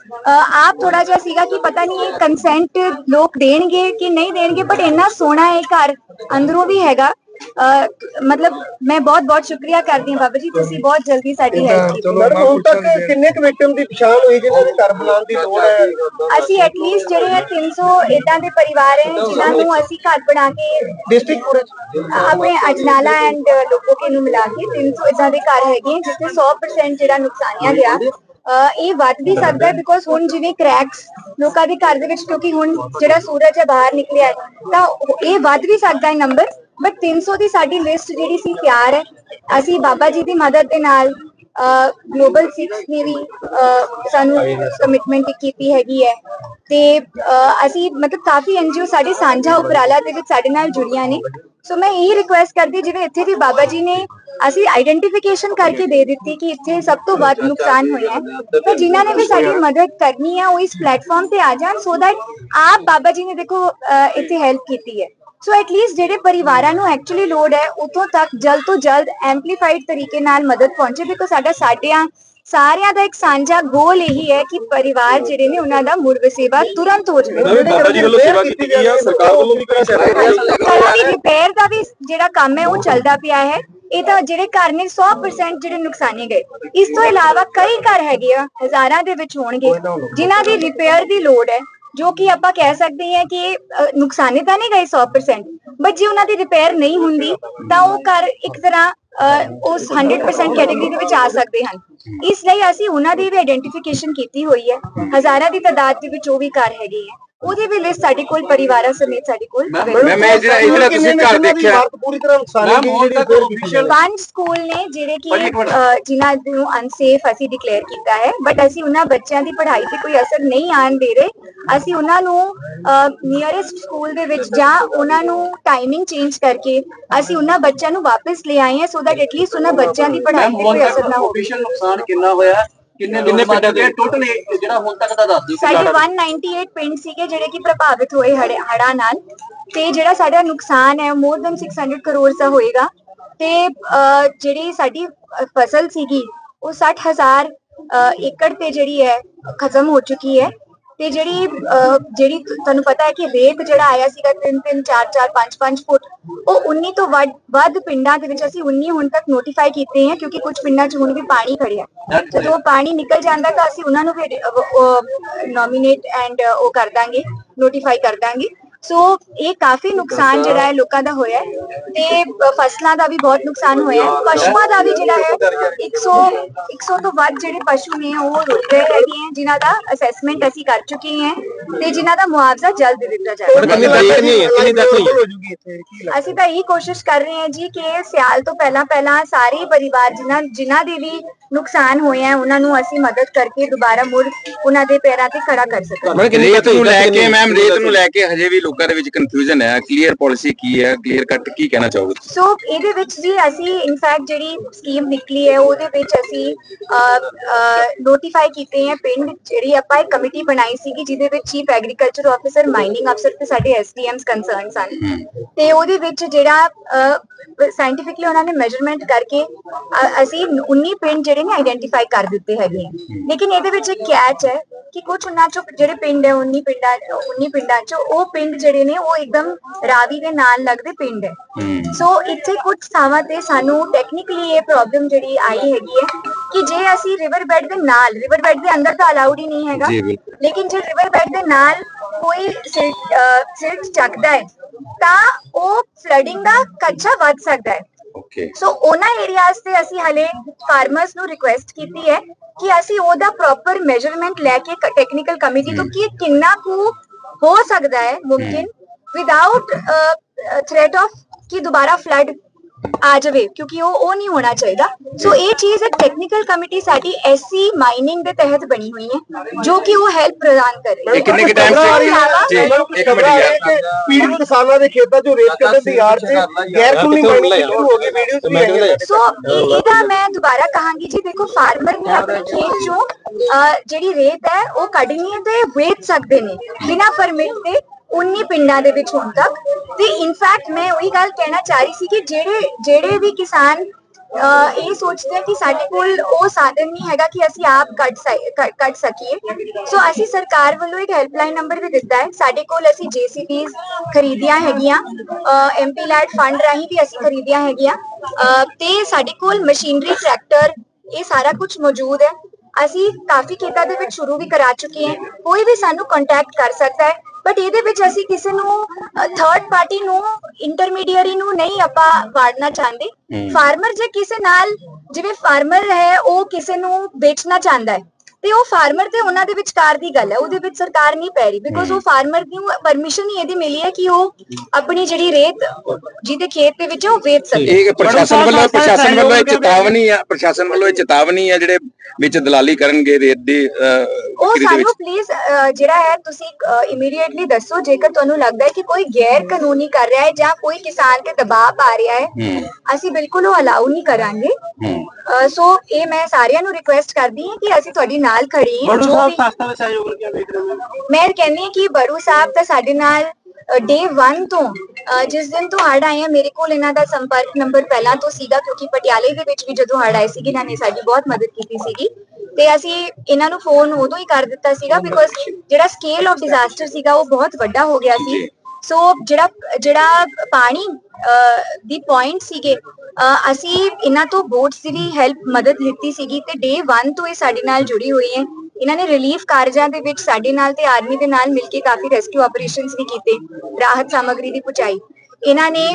ਆਪ ਥੋੜਾ ਜਿਹਾ ਸੀਗਾ ਕਿ ਪਤਾ ਨਹੀਂ ਇਹ ਕੰਸੈਂਟ ਲੋਕ ਦੇਣਗੇ ਕਿ ਨਹੀਂ ਦੇਣਗੇ ਬਟ ਇੰਨਾ ਸੋਹਣਾ ਇਹ ਘਰ ਅੰਦਰੋਂ ਵੀ ਹੈਗਾ। ਮਤਲਬ ਮੈਂ ਬਹੁਤ ਬਹੁਤ ਸ਼ੁਕਰੀਆ ਕਰਦੀ ਹਾਂ ਬਾਬਾ ਜੀ ਤੁਸੀਂ ਬਹੁਤ ਜਲਦੀ ਸਾਡੀ ਹੈਲਪ ਕੀਤੀ। ਚਲੋ ਹੁਣ ਤੱਕ ਕਿੰਨੇ ਕੁ ਵਿਕਟਮ ਦੀ ਪਛਾਣ ਹੋਈ ਜਿਹਨਾਂ ਦੇ ਘਰ ਬਣਾਉਣ ਦੀ ਲੋੜ ਹੈ? ਅਸੀਂ ਐਟਲੀਸਟ ਜਿਹੜੇ ਹੈ 300 ਇਦਾਂ ਦੇ ਪਰਿਵਾਰ ਹੈ ਜਿਨ੍ਹਾਂ ਨੂੰ ਅਸੀਂ ਘਰ ਬਣਾ ਕੇ ਡਿਸਟ੍ਰਿਕਟ ਪੂਰੇ ਆਪਣੇ ਅਜਨਾਲਾ ਐਂਡ ਲੋਕੋਕੇ ਨੂੰ ਮਿਲਾ ਕੇ 300 ਇਦਾਂ ਦੇ ਘਰ ਹੈਗੇ ਜਿੱਥੇ 100% ਜਿਹੜਾ ਨੁਕਸਾਨਿਆ ਗਿਆ। ਇਹ ਵੱਧ ਵੀ ਸਕਦਾ ਹੈ ਬਿਕੋਜ਼ ਹੁਣ ਜਿਵੇਂ ਕ੍ਰੈਕਸ ਲੋਕਾਂ ਦੇ ਘਰ ਦੇ ਵਿੱਚ ਕਿਉਂਕਿ ਹੁਣ ਜਿਹੜਾ ਸੂਰਜ ਹੈ ਬਾਹਰ ਨਿਕਲਿਆ ਹੈ, ਤਾਂ ਇਹ ਵੱਧ ਵੀ ਸਕਦਾ ਹੈ ਨੰਬਰ ਬਟ 300 ਦੀ ਸਾਡੀ ਲਿਸਟ ਜਿਹੜੀ ਸੀ ਤਿਆਰ ਹੈ ਅਸੀਂ ਬਾਬਾ ਜੀ ਦੀ ਮਦਦ ਦੇ ਨਾਲ ਗਲੋਬਲ 6 ਨੇ ਵੀ ਸਾਨੂੰ ਕਮਿਟਮੈਂਟ ਕੀਤੀ ਹੈਗੀ ਹੈ। ਤੇ ਅਸੀਂ ਮਤਲਬ ਕਾਫੀ ਐਨਜੀਓ ਸਾਡੇ ਸਾਂਝਾ ਉਪਰਾਲਾ ਦੇ ਵਿੱਚ ਸਾਡੇ ਨਾਲ ਜੁੜੀਆਂ ਨੇ। ਸੋ ਮੈਂ ਇਹ ਰਿਕੁਐਸਟ ਕਰਦੀ ਜਿਵੇਂ ਇੱਥੇ ਵੀ ਬਾਬਾ ਜੀ ਨੇ ਅਸੀਂ ਆਈਡੈਂਟੀਫਿਕੇਸ਼ਨ ਕਰਕੇ ਦੇ ਦਿੱਤੀ ਕਿ ਇੱਥੇ ਸਭ ਤੋਂ ਵੱਧ ਨੁਕਸਾਨ ਹੋਇਆ ਹੈ। ਤਾਂ ਜਿਨ੍ਹਾਂ ਨੇ ਵੀ ਸਾਡੀ ਮਦਦ ਕਰਨੀ ਹੈ ਉਹ ਇਸ ਪਲੇਟਫਾਰਮ ਤੇ ਆ ਜਾਣ ਸੋ ਦੈਟ ਆਪ ਬਾਬਾ ਜੀ ਨੇ ਦੇਖੋ ਇੱਥੇ ਹੈਲਪ ਕੀਤੀ ਹੈ। ਸੋ ਐਟਲੀਸਟ ਜਿਹੜੇ ਪਰਿਵਾਰਾਂ ਨੂੰ ਐਕਚੁਅਲੀ ਲੋੜ ਹੈ ਉਤੋਂ ਤੱਕ ਜਲਦ ਤੋਂ ਜਲਦ ਐਮਪਲੀਫਾਈਡ ਤਰੀਕੇ ਨਾਲ ਮਦਦ ਪਹੁੰਚੇ ਬਿਕੋ ਸਾਡਾ ਸਾਡਿਆਂ ਸਾਰਿਆਂ ਦਾ ਇੱਕ ਸਾਂਝਾ ਗੋਲ ਇਹੀ ਹੈ ਕਿ ਪਰਿਵਾਰ ਜਿਹੜੇ ਨੇ ਉਹਨਾਂ ਦਾ ਮੁੜ ਵਸੇਬਾ ਤੁਰੰਤ ਹੋ ਜਾਵੇ। ਬਾਬਾ ਜੀ ਵੱਲੋਂ ਸੇਵਾ ਕੀਤੀ ਗਈ ਆ ਸਰਕਾਰ ਵੱਲੋਂ ਵੀ ਕੋਈ ਸਹਾਇਤਾ ਰਿਪੇਅਰ ਦਾ ਵੀ ਜਿਹੜਾ ਕੰਮ ਹੈ ਉਹ ਚੱਲਦਾ ਪਿਆ ਹੈ। ਇਹ ਤਾਂ ਜਿਹੜੇ ਘਰ ਨੇ 100% ਜਿਹੜੇ ਨੁਕਸਾਨੇ ਗਏ। ਇਸ ਤੋਂ ਇਲਾਵਾ ਕਈ ਘਰ ਹੈਗੇ ਆ ਹਜ਼ਾਰਾਂ ਦੇ ਵਿੱਚ ਹੋਣਗੇ ਜਿਨ੍ਹਾਂ ਦੀ ਰਿਪੇਅਰ ਦੀ ਲੋੜ ਹੈ। ਜੋ ਕਿ ਆਪਾਂ ਕਹਿ ਸਕਦੇ ਹਾਂ ਕਿ ਨੁਕਸਾਨੇ ਤਾਂ ਨਹੀਂ ਗਏ 100% ਬਟ ਜੇ ਉਹਨਾਂ ਦੀ ਰਿਪੇਅਰ ਨਹੀਂ ਹੁੰਦੀ, ਤਾਂ ਉਹ ਘਰ ਇੱਕ ਤਰ੍ਹਾਂ ਉਸ 100% ਕੈਟਾਗਰੀ ਦੇ ਵਿੱਚ ਆ ਸਕਦੇ ਹਨ। ਇਸ ਲਈ ਅਸੀਂ ਉਹਨਾਂ ਦੀ ਵੀ ਆਇਡੈਂਟੀਫਿਕੇਸ਼ਨ ਕੀਤੀ ਹੋਈ ਹੈ। ਹਜ਼ਾਰਾਂ ਦੀ ਤਾਦਾਦ ਦੇ ਵਿੱਚ ਉਹ ਵੀ ਘਰ ਹੈਗੇ ਆ ਉਹਦੀ ਵੀ ਲਿਸਟ ਸਾਡੇ ਕੋਲ ਪਰਿਵਾਰਾਂ ਸਮੇਤ ਸਾਡੇ ਕੋਲ ਮੈਂ ਮੈਂ ਜਿਹੜਾ ਜਿਹੜਾ ਤੁਸੀਂ ਘਰ ਦੇਖਿਆ ਪੂਰੀ ਤਰ੍ਹਾਂ ਨੁਕਸਾਨੀ ਗਈ ਜਿਹੜੀ ਪੰਜ ਸਕੂਲ ਨੇ ਜਿਹੜੇ ਕਿ ਜਿਨ੍ਹਾਂ ਨੂੰ ਅਨਸੇਫ ਅਸੀਂ ਡਿਕਲੇਅਰ ਕੀਤਾ ਹੈ। ਬਟ ਅਸੀਂ ਉਹਨਾਂ ਬੱਚਿਆਂ ਦੀ ਪੜ੍ਹਾਈ ਤੇ ਕੋਈ ਅਸਰ ਨਹੀਂ ਆਣ ਦੇ ਰਹੇ। ਅਸੀਂ ਉਹਨਾਂ ਨੂੰ ਨੀਅਰੈਸਟ ਸਕੂਲ ਦੇ ਵਿੱਚ ਜਾਂ ਉਹਨਾਂ ਨੂੰ ਟਾਈਮਿੰਗ ਚੇਂਜ ਕਰਕੇ ਅਸੀਂ ਉਹਨਾਂ ਬੱਚਿਆਂ ਨੂੰ ਵਾਪਸ ਲੈ ਆਏ ਹਾਂ। ਸੋ ਦੈਟ ਐਟਲੀਸਟ ਉਹਨਾਂ ਬੱਚਿਆਂ ਦੀ ਪੜ੍ਹਾਈ ਤੇ ਕੋਈ ਅਸਰ ਨਾ ਹੋਵੇ। official ਨੁਕਸਾਨ ਕਿੰਨਾ ਹੋਇਆ? ਕਿੰਨੇ ਕਿੰਨੇ ਪਿੰਡਾਂ ਦੇ? ਟੋਟਲ ਜਿਹੜਾ ਹੁਣ ਤੱਕ ਦਾ ਦੱਸ ਦਿਓ ਸਾਡੇ 198 ਪਿੰਡ ਸੀਗੇ ਜਿਹੜੇ ਕਿ ਪ੍ਰਭਾਵਿਤ ਹੋਏ ਹੜ੍ਹ- ਹੜ੍ਹਾਂ ਨਾਲ। ਤੇ ਜਿਹੜਾ ਸਾਡਾ ਨੁਕਸਾਨ ਹੈ ਮੋਰ ਦਨ 600 ਕਰੋੜ ਦਾ ਹੋਏਗਾ। ਤੇ ਜਿਹੜੀ ਸਾਡੀ ਫਸਲ ਸੀਗੀ ਉਹ 60000 ਅਹ, ਏਕੜ ਤੇ ਜਿਹੜੀ ਹੈ ਖਤਮ ਹੋ ਚੁੱਕੀ ਹੈ। ਤੇ ਜਿਹੜੀ ਜਿਹੜੀ ਤੁਹਾਨੂੰ ਪਤਾ ਹੈ ਕਿ ਰੇਤ ਜਿਹੜਾ ਆਇਆ ਸੀਗਾ 3 3 4 4 5 5 ਫੁੱਟ ਉਹ 19 ਤੋਂ ਵੱਧ ਪਿੰਡਾਂ ਦੇ ਵਿੱਚ ਅਸੀਂ 19 ਹੁਣ ਤੱਕ ਨੋਟੀਫਾਈ ਕੀਤੇ हैं ਕਿਉਂਕਿ ਕੁਝ ਪਿੰਡਾਂ 'ਚ ਹੁਣ ਵੀ ਪਾਣੀ ਖੜਿਆ ਜਦੋਂ ਪਾਣੀ ਨਿਕਲ ਜਾਂਦਾ ਤਾਂ ਅਸੀਂ ਉਹਨਾਂ ਨੂੰ ਵੀ ਨੋਮੀਨੇਟ ਐਂਡ ਉਹ ਕਰ ਦਾਂਗੇ ਨੋਟੀਫਾਈ ਕਰ ਦਾਂਗੇ। ਸੋ ਇਹ ਕਾਫੀ ਨੁਕਸਾਨ ਜਿਹੜਾ ਹੈ ਲੋਕਾਂ ਦਾ ਹੋਇਆ ਹੈ ਤੇ ਫਸਲਾਂ ਦਾ ਵੀ ਬਹੁਤ ਨੁਕਸਾਨ ਹੋਇਆ ਹੈ। ਪਸ਼ੂਆਂ ਦਾ ਵੀ ਜਿਹੜਾ ਹੈ 100 100 ਤੋਂ ਵੱਧ ਜਿਹੜੇ ਪਸ਼ੂ ਨੇ ਉਹ ਰੁਲ ਗਏ ਹੈਗੇ ਹੈ ਜਿਨ੍ਹਾਂ ਦਾ ਅਸੈਸਮੈਂਟ ਅਸੀਂ ਕਰ ਚੁੱਕੇ ਹਾਂ ਤੇ ਜਿਨ੍ਹਾਂ ਦਾ ਮੁਆਵਜ਼ਾ ਜਲਦ ਦਿੱਤਾ ਜਾਏਗਾ ਅਸੀਂ ਤਾਂ ਇਹੀ ਕੋਸ਼ਿਸ਼ ਕਰ ਰਹੇ ਹਾਂ ਜੀ ਕਿ ਸਿਆਲ ਤੋਂ ਪਹਿਲਾਂ ਪਹਿਲਾਂ ਸਾਰੇ ਪਰਿਵਾਰ ਜਿਨ੍ਹਾਂ ਜਿਨ੍ਹਾਂ ਦੇ ਵੀ ਨੁਕਸਾਨ ਹੋਇਆ ਹੈ ਉਹਨਾਂ ਨੂੰ ਅਸੀਂ ਮਦਦ ਕਰਕੇ ਦੁਬਾਰਾ ਮੁੜ ਉਹਨਾਂ ਦੇ ਪੈਰਾਂ ਤੇ ਖੜਾ ਕਰ ਸਕੀਏ। ਰੇਤ ਨੂੰ ਲੈ ਕੇ ਮੈਮ ਰੇਤ ਨੂੰ ਲੈ ਕੇ ਹਜੇ ਵੀ ਲੋਕਾਂ ਦੇ ਵਿੱਚ ਕਨਫਿਊਜ਼ਨ ਹੈ ਕਲੀਅਰ ਪਾਲਿਸੀ ਕੀ ਹੈ ਕਲੀਅਰ ਕੱਟ ਕੀ ਕਹਿਣਾ ਚਾਹੋਗੇ? ਸੋ ਇਹਦੇ ਵਿੱਚ ਜੀ ਅਸੀਂ ਇਨਫੈਕਟ ਜਿਹੜੀ ਸਕੀਮ ਨਿਕਲੀ ਹੈ ਉਹਦੇ ਵਿੱਚ ਅਸੀਂ ਨੋਟੀਫਾਈ ਕੀਤੇ ਹੈ ਪਿੰਡ ਜਿਹੜੀ ਆਪਾਂ ਇੱਕ ਕਮੇਟੀ ਬਣਾਈ ਸੀਗੀ ਜਿਹਦੇ ਵਿੱਚ ਚੀਫ ਐਗਰੀਕਲਚਰ ਆਫੀਸਰ ਮਾਈਨਿੰਗ ਅਫਸਰ ਤੇ ਸਾਡੇ ਐਸਡੀਐਮਸ ਕੰਸਰਨ ਸਨ। ਤੇ ਉਹਦੇ ਵਿੱਚ ਜਿਹੜਾ ਸਾਇੰਟੀਫਿਕਲੀ ਉਹਨਾਂ ਨੇ ਮੈਜ਼ਰਮੈਂਟ ਕਰਕੇ ਅਸੀਂ 19 ਪਿੰਡ ਜਿਹੜੇ ਨੇ ਆਇਡੈਂਟੀਫਾਈ ਕਰ ਦਿੱਤੇ ਹੈਗੇ ਲੇਕਿਨ ਇਹਦੇ ਵਿੱਚ ਇੱਕ ਕੈਚ ਹੈ ਕਿ ਕੁਝ ਉਹਨਾਂ ਚੋਂ ਜਿਹੜੇ ਪਿੰਡ ਹੈ 19 ਪਿੰਡਾਂ 19 ਪਿੰਡਾਂ ਚੋਂ ਉਹ ਪਿੰਡ ਜਿਹੜੇ ਨੇ ਉਹ ਇੱਕਦਮ ਰਾਵੀ ਦੇ ਨਾਲ ਲੱਗਦੇ ਪਿੰਡ ਹੈ। ਸੋ ਇੱਥੇ ਕੁਝ ਥਾਵਾਂ ਤੇ ਸਾਨੂੰ ਟੈਕਨੀਕਲੀ ਇਹ ਪ੍ਰੋਬਲਮ ਜਿਹੜੀ ਆਈ ਹੈਗੀ ਹੈ ਕਿ ਜੇ ਅਸੀਂ ਰਿਵਰ ਬੈਡ ਦੇ ਨਾਲ ਰਿਵਰ ਬੈਡ ਦੇ ਅੰਦਰ ਤਾਂ ਅਲਾਉਡ ਹੀ ਨਹੀਂ ਹੈਗਾ। ਲੇਕਿਨ ਜੇ ਰਿਵਰ ਬੈਡ ਦੇ ਨਾਲ ਕੋਈ ਸਿਲਟ ਚੱਕਦਾ ਹੈ ਤਾਂ ਉਹ ਫਲੱਡਿੰਗ ਦਾ ਖਰਚਾ ਵੱਧ ਸਕਦਾ ਹੈ। ਓਕੇ ਸੋ ਉਹਨਾਂ ਏਰੀਆਜ਼ ਤੇ ਅਸੀਂ ਹਲੇ ਫਾਰਮਰਸ ਨੂੰ ਰਿਕੁਐਸਟ ਕੀਤੀ ਹੈ ਕਿ ਅਸੀਂ ਉਹਦਾ ਪ੍ਰੋਪਰ ਮੈਜ਼ਰਮੈਂਟ ਲੈ ਕੇ ਟੈਕਨੀਕਲ ਕਮੇਟੀ ਤੋਂ ਕਿ ਕਿੰਨਾ ਕੁ ਹੋ ਸਕਦਾ ਹੈ ਮੁਮਕਿਨ ਵਿਦਆਊਟ ਥ੍ਰੈਟ ਆਫ ਕਿ ਦੁਬਾਰਾ ਫਲੱਡ ਆ ਜਾਵੇ ਕਿਉਂਕਿ ਉਹ ਉਹ ਨਹੀਂ ਹੋਣਾ ਚਾਹੀਦਾ ਸੋ ਇਹ ਚੀਜ਼ ਇੱਕ ਟੈਕਨੀਕਲ ਕਮੇਟੀ ਸਾਡੀ ਐਸਸੀ ਮਾਈਨਿੰਗ ਦੇ ਤਹਿਤ ਬਣੀ ਹੋਈ ਹੈ ਜੋ ਕਿ ਉਹ ਹੈਲਪ ਪ੍ਰਦਾਨ ਕਰ ਰਹੀ ਹੈ ਕਿੰਨੇ ਕਿ ਟਾਈਮ ਜੀ, ਸੇ ਇੱਕ ਮਿੰਟ ਯਾਰ ਪੀੜਤ ਕਿਸਾਨਾਂ ਦੇ ਖੇਤਾਂ 'ਚੋਂ ਰੇਤ ਕੱਢਣ ਦੀ ਆੜ 'ਚ ਗੈਰ ਕਾਨੂੰਨੀ ਮਾਈਨਿੰਗ ਸ਼ੁਰੂ ਹੋ ਗਈ ਵੀਡੀਓ 'ਚ ਵੀ ਆਈਆਂ। ਸੋ ਇਹ- ਇਹਦਾ ਮੈਂ ਦੁਬਾਰਾ ਕਹਾਂਗੀ ਜੀ ਦੇਖੋ ਫਾਰਮਰ ਨੇ ਆਪਣੇ ਖੇਤ ਚੋਂ ਜਿਹੜੀ ਰੇਤ ਹੈ ਉਹ ਕੱਢਣੀ ਹੈ ਤੇ ਵੇਚ ਸਕਦੇ ਨੇ ਬਿਨਾਂ ਪਰਮਿਟ ਤੇ 19 ਪਿੰਡਾਂ ਦੇ ਵਿੱਚ ਹੁਣ ਤੱਕ। ਤੇ ਇਨਫੈਕਟ ਮੈਂ ਉਹੀ ਗੱਲ ਕਹਿਣਾ ਚਾਹ ਰਹੀ ਸੀ ਕਿ ਜਿਹੜੇ ਜਿਹੜੇ ਵੀ ਕਿਸਾਨ ਇਹ ਸੋਚਦੇ ਆ ਕਿ ਸਾਡੇ ਕੋਲ ਉਹ ਸਾਧਨ ਨਹੀਂ ਹੈਗਾ ਕਿ ਅਸੀਂ ਆਪ ਕੱਢ ਸਕ- ਸਕੀਏ। ਸੋ ਅਸੀਂ ਸਰਕਾਰ ਵੱਲੋਂ ਇੱਕ ਹੈਲਪਲਾਈਨ ਨੰਬਰ ਵੀ ਦਿੱਤਾ ਹੈ। ਸਾਡੇ ਕੋਲ ਅਸੀਂ ਜੀਸੀਬੀਜ਼ ਖਰੀਦੀਆਂ ਹੈਗੀਆਂ। ਐਮਪੀ ਲੈਡ ਫੰਡ ਰਾਹੀਂ ਵੀ ਅਸੀਂ ਖਰੀਦੀਆਂ ਹੈਗੀਆਂ। ਅਹ, ਤੇ ਸਾਡੇ ਕੋਲ ਮਸ਼ੀਨਰੀ ਟਰੈਕਟਰ ਇਹ ਸਾਰਾ ਕੁਝ ਮੌਜੂਦ ਹੈ। ਅਸੀਂ ਕਾਫੀ ਖੇਤਾਂ ਦੇ ਵਿੱਚ ਸ਼ੁਰੂ ਵੀ ਕਰਾ ਚੁੱਕੇ ਹਾਂ। ਕੋਈ ਵੀ ਸਾਨੂੰ ਕੰਟੈਕਟ ਕਰ ਸਕਦਾ ਹੈ। ਬਟ ਇਹਦੇ ਵਿੱਚ ਅਸੀਂ ਕਿਸੇ ਨੂੰ ਥਰਡ ਪਾਰਟੀ ਨੂੰ ਇੰਟਰਮੀਡੀਅਰੀ ਨੂੰ ਨਹੀਂ ਆਪਾਂ ਵਾੜਨਾ ਚਾਹੁੰਦੇ। ਫਾਰਮਰ ਜੇ ਕਿਸੇ ਨਾਲ ਜਿਵੇਂ ਫਾਰਮਰ ਹੈ ਉਹ ਕਿਸੇ ਨੂੰ ਵੇਚਣਾ ਚਾਹੁੰਦਾ ਹੈ। ਤੇ ਉਹ ਫਾਰਮਰ ਤੇ ਉਹਨਾਂ ਦੇ ਵਿਚਕਾਰ ਦੀ ਗੱਲ ਹੈ ਉਹਦੇ ਵਿੱਚ ਸਰਕਾਰ ਨਹੀਂ ਪੈ ਰਹੀ। ਬਿਕੋਜ਼ ਉਹ ਫਾਰਮਰ ਨੂੰ ਪਰਮਿਸ਼ਨ ਹੀ ਇਹਦੀ ਮਿਲੀ ਹੈ ਕਿ ਉਹ ਆਪਣੀ ਜਿਹੜੀ ਰੇਤ ਜਿਹਦੇ ਖੇਤ ਦੇ ਵਿੱਚ ਉਹ ਵੇਚ ਸਕੇ। ਇਹ ਪ੍ਰਸ਼ਾਸਨ ਵੱਲੋਂ ਪ੍ਰਸ਼ਾਸਨ ਵੱਲੋਂ ਇਹ ਚੇਤਾਵਨੀ ਆ ਪ੍ਰਸ਼ਾਸਨ ਵੱਲੋਂ ਇਹ ਚੇਤਾਵਨੀ ਆ ਜਿਹੜੇ ਵਿੱਚ ਦਲਾਲੀ ਕਰਨਗੇ ਰੇਤ ਦੀ ਉਹ ਵਿਕਰੀ ਦੇ ਸਾਨੂੰ ਵਿੱਚ? ਪਲੀਜ਼ ਜਿਹੜਾ ਹੈ ਤੁਸੀਂ ਇਮੀਡੀਏਟਲੀ ਦੱਸੋ ਜੇਕਰ ਤੁਹਾਨੂੰ ਲੱਗਦਾ ਹੈ ਕਿ ਕੋਈ ਗੈਰ ਕਾਨੂੰਨੀ ਕਰ ਰਿਹਾ ਹੈ ਜਾਂ ਕੋਈ ਕਿਸਾਨ ਤੇ ਦਬਾਅ ਪਾ ਰਿਹਾ ਹੈ ਅਸੀਂ ਬਿਲਕੁਲ ਉਹ ਅਲਾਉ ਨਹੀਂ ਕਰਾਂਗੇ। ਸੋ ਇਹ ਮੈਂ ਸਾਰਿਆਂ ਨੂੰ ਰਿਕੁਐਸਟ ਕਰਦੀ ਹਾਂ ਕਿ ਅਸੀਂ ਤੁਹਾਡੀ ਨਾਲ ਖੜੀ ਹਾਂ। ਜੋ ਵੀ ਮੈਂ ਕਹਿੰਦੀ ਹਾਂ ਕਿ ਬੜੂ ਸਾਹਿਬ ਤਾਂ ਸਾਡੇ ਨਾਲ ਡੇ 1 ਤੋਂ ਜਿਸ ਦਿਨ ਤੋਂ ਹੜ ਆਏ ਆ, ਮੇਰੇ ਕੋਲ ਇਹਨਾਂ ਦਾ ਸੰਪਰਕ ਨੰਬਰ ਪਹਿਲਾਂ ਤੋਂ ਸੀਗਾ, ਕਿਉਂਕਿ ਪਟਿਆਲੇ ਦੇ ਵਿੱਚ ਵੀ ਜਦੋਂ ਹੜ ਆਏ ਸੀਗੇ, ਇਹਨਾਂ ਨੇ ਸਾਡੀ ਬਹੁਤ ਮਦਦ ਕੀਤੀ ਸੀਗੀ। ਤੇ ਅਸੀਂ ਇਹਨਾਂ ਨੂੰ ਫੋਨ ਉਦੋਂ ਹੀ ਕਰ ਦਿੱਤਾ ਸੀਗਾ ਬਿਕੋਜ਼ ਜਿਹੜਾ ਸਕੇਲ ਆਫ ਡਿਜ਼ਾਸਟਰ ਸੀਗਾ, ਉਹ ਬਹੁਤ ਵੱਡਾ ਹੋ ਗਿਆ ਸੀ। ਸੋ ਜਿਹੜਾ ਜਿਹੜਾ ਪਾਣੀ ਦੀ ਪੁਆਇੰਟ ਸੀਗੇ ਅਸੀਂ ਇਹਨਾਂ ਤੋਂ ਬੋਟਸ ਦੀ ਵੀ ਹੈਲਪ ਮਦਦ ਲਿੱਤੀ ਸੀਗੀ ਤੇ ਡੇ 1 ਤੋਂ ਇਹ ਸਾਡੇ ਨਾਲ ਜੁੜੀ ਹੋਈ ਹੈ। ਇਹਨਾਂ ਨੇ ਰਿਲੀਫ ਕਾਰਜਾਂ ਦੇ ਵਿੱਚ ਸਾਡੇ ਨਾਲ ਤੇ ਆਰਮੀ ਦੇ ਨਾਲ ਮਿਲ ਕੇ ਕਾਫੀ ਰੈਸਕਿਊ ਆਪਰੇਸ਼ਨਸ ਵੀ ਕੀਤੇ, ਰਾਹਤ ਸਾਮਗਰੀ ਦੀ ਪਹੁੰਚਾਈ ਇਹਨਾਂ ਨੇ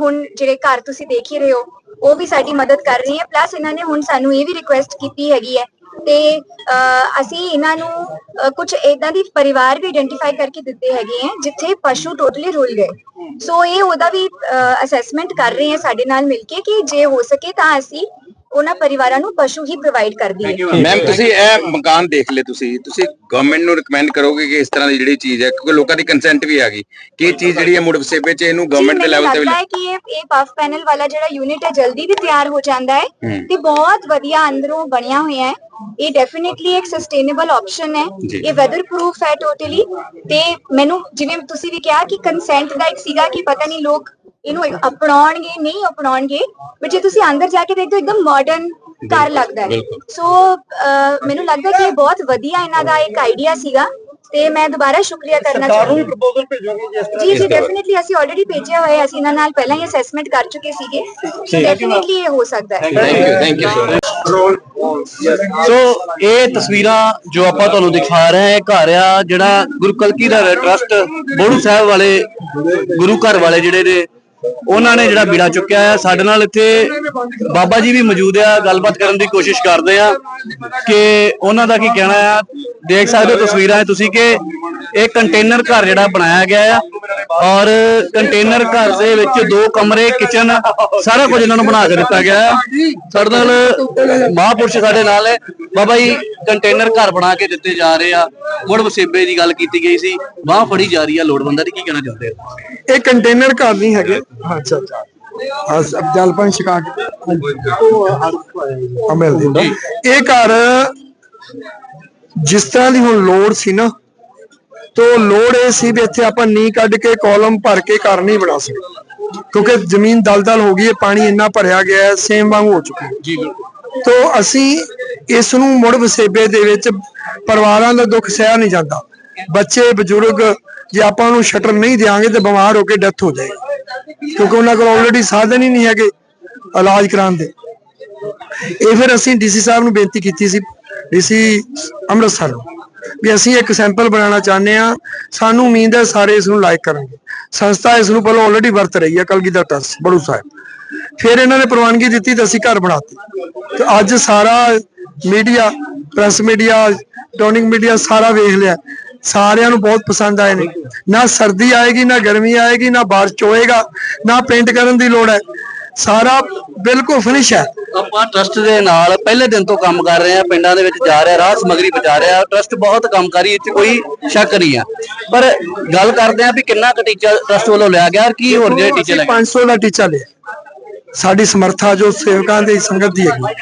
ਹੁਣ ਜਿਹੜੇ ਘਰ ਤੁਸੀਂ ਦੇਖ ਹੀ ਰਹੇ ਹੋ, ਉਹ ਵੀ ਸਾਡੀ ਮਦਦ ਕਰ ਰਹੀ ਹੈ ਪਲੱਸ ਇਹਨਾਂ ਨੇ ਹੁਣ ਸਾਨੂੰ ਇਹ ਵੀ ਰਿਕੁਐਸਟ ਕੀਤੀ ਹੈਗੀ ਹੈ ਤੇ ਅਸੀਂ ਇਹਨਾਂ ਨੂੰ ਕੁਝ ਇਦਾਂ ਦੀ ਪਰਿਵਾਰ ਵੀ ਆਇਡੈਂਟੀਫਾਈ ਕਰਕੇ ਦਿੱਤੇ ਹੈਗੇ ਹੈ, ਜਿੱਥੇ ਪਸ਼ੂ ਟੋਟਲੀ ਰੁਲ ਗਏ। ਸੋ ਇਹ ਉਹਦਾ ਵੀ ਅਸੈਸਮੈਂਟ ਕਰ ਰਹੇ ਹੈ ਸਾਡੇ ਨਾਲ ਮਿਲ ਕੇ ਕਿ ਜੇ ਹੋ ਸਕੇ ਤਾਂ ਅਸੀਂ ਉਹਨਾਂ ਪਰਿਵਾਰਾਂ ਨੂੰ ਪਸ਼ੂ ਹੀ ਪ੍ਰੋਵਾਈਡ ਕਰ ਦਈਏ ਮੈਮ ਤੁਸੀਂ ਇਹ ਮਕਾਨ ਦੇਖ ਲਏ ਤੁਸੀਂ। ਤੁਸੀਂ ਗਵਰਨਮੈਂਟ ਨੂੰ ਰეკਮੈਂਡ ਕਰੋਗੇ ਕਿ ਇਸ ਤਰ੍ਹਾਂ ਦੀ ਜਿਹੜੀ ਚੀਜ਼ ਹੈ ਕਿਉਂਕਿ ਲੋਕਾਂ ਦੀ ਕੰਸੈਂਟ ਵੀ ਆ ਗਈ ਕਿ ਇਹ ਚੀਜ਼ ਜਿਹੜੀ ਹੈ ਮੁੜ ਵਸੇਬੇ ਚ ਇਹਨੂੰ ਗਵਰਨਮੈਂਟ ਦੇ ਲੈਵਲ ਤੇ ਵੀ ਲੱਗਦਾ ਹੈ ਕਿ ਇਹ ਇਹ ਪਫ ਪੈਨਲ ਵਾਲਾ ਜਿਹੜਾ ਯੂਨਿਟ ਹੈ ਜਲਦੀ ਵੀ ਤਿਆਰ ਹੋ ਜਾਂਦਾ ਹੈ ਹੂੰ। ਤੇ ਬਹੁਤ ਵਧੀਆ ਅੰਦਰੋਂ ਬਣਿਆ ਹੋਇਆ ਹੈ। ਇਹ ਡੈਫੀਨਿਟਲੀ ਇੱਕ ਸਸਟੇਨੇਬਲ ਆਪਸ਼ਨ ਹੈ। ਇਹ ਵੈਦਰ ਪ੍ਰੂਫ ਹੈ ਟੋਟਲੀ ਤੇ ਮੈਨੂੰ ਜਿਵੇਂ ਤੁਸੀਂ ਵੀ ਕਿਹਾ ਕਿ ਕੰਸੈਂਟ ਦਾ ਇੱਕ ਸੀਗਾ ਕਿ ਪਤਾ ਨਹੀਂ ਲੋਕ ਇਹਨੂੰ ਅਪਣਾਉਣਗੇ ਨਹੀਂ ਅਪਣਾਉਣਗੇ ਬਟ ਜੇ ਤੁਸੀਂ ਅੰਦਰ ਜਾ ਕੇ ਦੇਖਦੇ ਹੋ ਇੱਕਦਮ ਮਾਡਰਨ ਘਰ ਲੱਗਦਾ ਹੈ। ਸੋ ਮੈਨੂੰ ਲੱਗਦਾ ਕਿ ਇਹ ਬਹੁਤ ਵਧੀਆ ਇਹਨਾਂ ਦਾ ਇੱਕ ਆਈਡੀਆ ਸੀਗਾ ਤੇ ਮੈਂ ਦੁਬਾਰਾ ਸ਼ੁਕਰੀਆ ਕਰਨਾ ਸਰਕਾਰ ਨੂੰ ਚਾਹੁੰਦੀ ਵੀ ਪ੍ਰਪੋਜ਼ਲ ਭੇਜੋਗੇ ਜੀ ਤਰ੍ਹਾਂ ਜੀ ਜੀ ਡੈਫੀਨਿਟਲੀ ਅਸੀਂ ਆਲਰੇਡੀ ਭੇਜਿਆ ਹੋਇਆ ਹੈ ਅਸੀਂ ਇਹਨਾਂ ਨਾਲ ਪਹਿਲਾਂ ਹੀ ਅਸੈਸਮੈਂਟ ਕਰ ਚੁੱਕੇ ਸੀਗੇ। ਸੋ ਡੈਫੀਨਿਟਲੀ ਇਹ ਹੋ ਸਕਦਾ ਹੈ। Thank you thank you so ਇਹ ਤਸਵੀਰਾਂ ਜੋ ਆਪਾਂ ਤੁਹਾਨੂੰ ਦਿਖਾ ਰਹੇ ਹਾਂ ਇਹ ਘਰ ਆ ਜਿਹੜਾ ਗੁਰੂ ਕਲਗੀਧਰ ਟਰਸਟ ਬੋੜੂ ਸਾਹਿਬ ਵਾਲੇ ਗੁਰੂ ਘਰ ਵਾਲੇ ਜਿਹੜੇ ਨੇ ਉਹਨਾਂ ਨੇ ਜਿਹੜਾ ਬੀੜਾ ਚੁੱਕਿਆ ਆ, ਸਾਡੇ ਨਾਲ ਇੱਥੇ ਬਾਬਾ ਜੀ ਵੀ ਮੌਜੂਦ ਆ, ਗੱਲਬਾਤ ਕਰਨ ਦੀ ਕੋਸ਼ਿਸ਼ ਕਰਦੇ ਆ ਕਿ ਉਹਨਾਂ ਦਾ ਕੀ ਕਹਿਣਾ ਆ। ਦੇਖ ਸਕਦੇ ਹੋ ਤਸਵੀਰਾਂ 'ਚ ਤੁਸੀਂ ਕਿ ਇਹ ਕੰਟੇਨਰ ਘਰ ਜਿਹੜਾ ਬਣਾਇਆ ਗਿਆ ਆ ਔਰ ਕੰਟੇਨਰ ਘਰ ਦੇ ਵਿੱਚ ਦੋ ਕਮਰੇ ਕਿਚਨ ਸਾਰਾ ਕੁਝ ਇਹਨਾਂ ਨੂੰ ਬਣਾ ਕੇ ਦਿੱਤਾ ਗਿਆ ਆ। ਸਾਡੇ ਨਾਲ ਮਹਾਂਪੁਰਸ਼ ਸਾਡੇ ਨਾਲ ਹੈ ਬਾਬਾ ਜੀ ਕੰਟੇਨਰ ਘਰ ਬਣਾ ਕੇ ਦਿੱਤੇ ਜਾ ਰਹੇ ਆ। ਮੁੜ ਵਸੇਬੇ ਦੀ ਗੱਲ ਕੀਤੀ ਗਈ ਸੀ। ਬਾਹ ਫੜੀ ਜਾ ਰਹੀ ਆ ਲੋੜਵੰਦਾਂ ਦੀ। ਕੀ ਕਹਿਣਾ ਚਾਹੁੰਦੇ ਹੋ? ਇਹ ਕੰਟੇਨਰ ਘਰ ਨਹੀਂ ਹੈਗੇ। ਕੇ ਅਮਲ ਦੀ ਇਹ ਘਰ ਜਿਸ ਤਰ੍ਹਾਂ ਦੀ ਹੁਣ ਲੋੜ ਸੀ ਨਾ ਤੋ ਲੋੜ ਇਹ ਸੀ ਵੀ ਇੱਥੇ ਆਪਾਂ ਨੀ ਕੱਢ ਕੇ ਕਾਲਮ ਭਰ ਕੇ ਘਰ ਨਹੀਂ ਬਣਾ ਸਕਦੇ। ਕਿਉਂਕਿ ਜ਼ਮੀਨ ਦਲਦਲ ਹੋ ਗਈ ਹੈ ਪਾਣੀ ਇੰਨਾ ਭਰਿਆ ਗਿਆ ਹੈ ਸੇਮ ਵਾਂਗ ਹੋ ਚੁੱਕੀ ਜੀ ਤੋ ਅਸੀਂ ਇਸ ਨੂੰ ਮੁੜ ਵਸੇਬੇ ਦੇ ਵਿੱਚ ਪਰਿਵਾਰਾਂ ਦਾ ਦੁੱਖ ਸਹਿ ਨਹੀਂ ਜਾਂਦਾ। ਬੱਚੇ ਬਜ਼ੁਰਗ ਜੇ ਆਪਾਂ ਉਹਨੂੰ ਸ਼ਟਰ ਨਹੀਂ ਦਿਆਂਗੇ ਤੇ ਬਿਮਾਰ ਹੋ ਕੇ ਡੈਥ ਹੋ ਜਾਏਗੀ। ਕਿਉਂਕਿ ਉਹਨਾਂ ਕੋਲ ਆਲਰੇਡੀ ਸਾਧਨ ਹੀ ਨਹੀਂ ਹੈਗੇ ਇਲਾਜ ਕਰਾਉਣ ਦੇ। ਇਹ ਫਿਰ ਅਸੀਂ ਡੀਸੀ ਸਾਹਿਬ ਨੂੰ ਬੇਨਤੀ ਕੀਤੀ ਸੀ ਡੀਸੀ ਅੰਮ੍ਰਿਤਸਰ ਨੂੰ, ਵੀ ਅਸੀਂ ਇੱਕ ਸੈਂਪਲ ਬਣਾਉਣਾ ਚਾਹੁੰਦੇ ਆ ਸਾਨੂੰ ਉਮੀਦ ਹੈ ਸਾਰੇ ਇਸ ਨੂੰ ਲਾਈਕ ਕਰਨਗੇ। ਸੰਸਥਾ ਇਸ ਨੂੰ ਪਹਿਲਾਂ ਆਲਰੇਡੀ ਵਰਤ ਰਹੀ ਹੈ, ਕਲਗੀਧਰ ਟਰਸਟ, ਬੜੂ ਸਾਹਿਬ। ਫਿਰ ਇਹਨਾਂ ਨੇ ਪ੍ਰਵਾਨਗੀ ਦਿੱਤੀ ਤਾਂ ਅਸੀਂ ਘਰ ਬਣਾਤੇ। ਤੇ ਅੱਜ ਸਾਰਾ ਮੀਡੀਆ ਪ੍ਰੈਸ ਮੀਡੀਆ ਟੋਨਿੰਗ ਮੀਡੀਆ ਸਾਰਾ ਵੇਖ ਲਿਆ। ਸਾਰਿਆਂ ਨੂੰ ਬਹੁਤ ਪਸੰਦ ਆਏ ਨੇ। ਨਾ ਸਰਦੀ ਆਏਗੀ ਨਾ ਗਰਮੀ ਆਏਗੀ ਨਾ ਬਾਰਿਸ਼ ਹੋਏਗਾ ਨਾ ਪੇਂਟ ਕਰਨ ਦੀ ਲੋੜ ਹੈ। ਸਾਰਾ ਬਿਲਕੁਲ ਫਿਨਿਸ਼ ਹੈ। ਆਪਾਂ ਟਰਸਟ ਦੇ ਨਾਲ ਪਹਿਲੇ ਦਿਨ ਤੋਂ ਕੰਮ ਕਰ ਰਹੇ ਆ ਪਿੰਡਾਂ ਦੇ ਵਿੱਚ ਜਾ ਰਿਹਾ ਰਾਹ ਸਮਗਰੀ ਪਹੁੰਚਾ ਰਿਹਾ ਟਰਸਟ ਬਹੁਤ ਕੰਮਕਾਰੀ ਇੱਥੇ ਕੋਈ ਸ਼ੱਕ ਨਹੀਂ ਆ ਪਰ ਗੱਲ ਕਰਦੇ ਆ ਵੀ ਕਿੰਨਾ ਕੁ ਟੀਚਾ ਟਰਸਟ ਵੱਲੋਂ ਲਿਆ ਗਿਆ ਔਰ ਕੀ ਹੋਰ ਜਿਹੜੇ ਟੀਚੇ ਲੱਗੇ 500 ਦਾ ਟੀਚਾ ਲਿਆ। ਸਾਡੀ ਸਮਰੱਥਾ ਜੋ ਸੇਵਕਾਂ ਦੀ ਸੰਗਤ ਦੀ ਹੈਗੀ।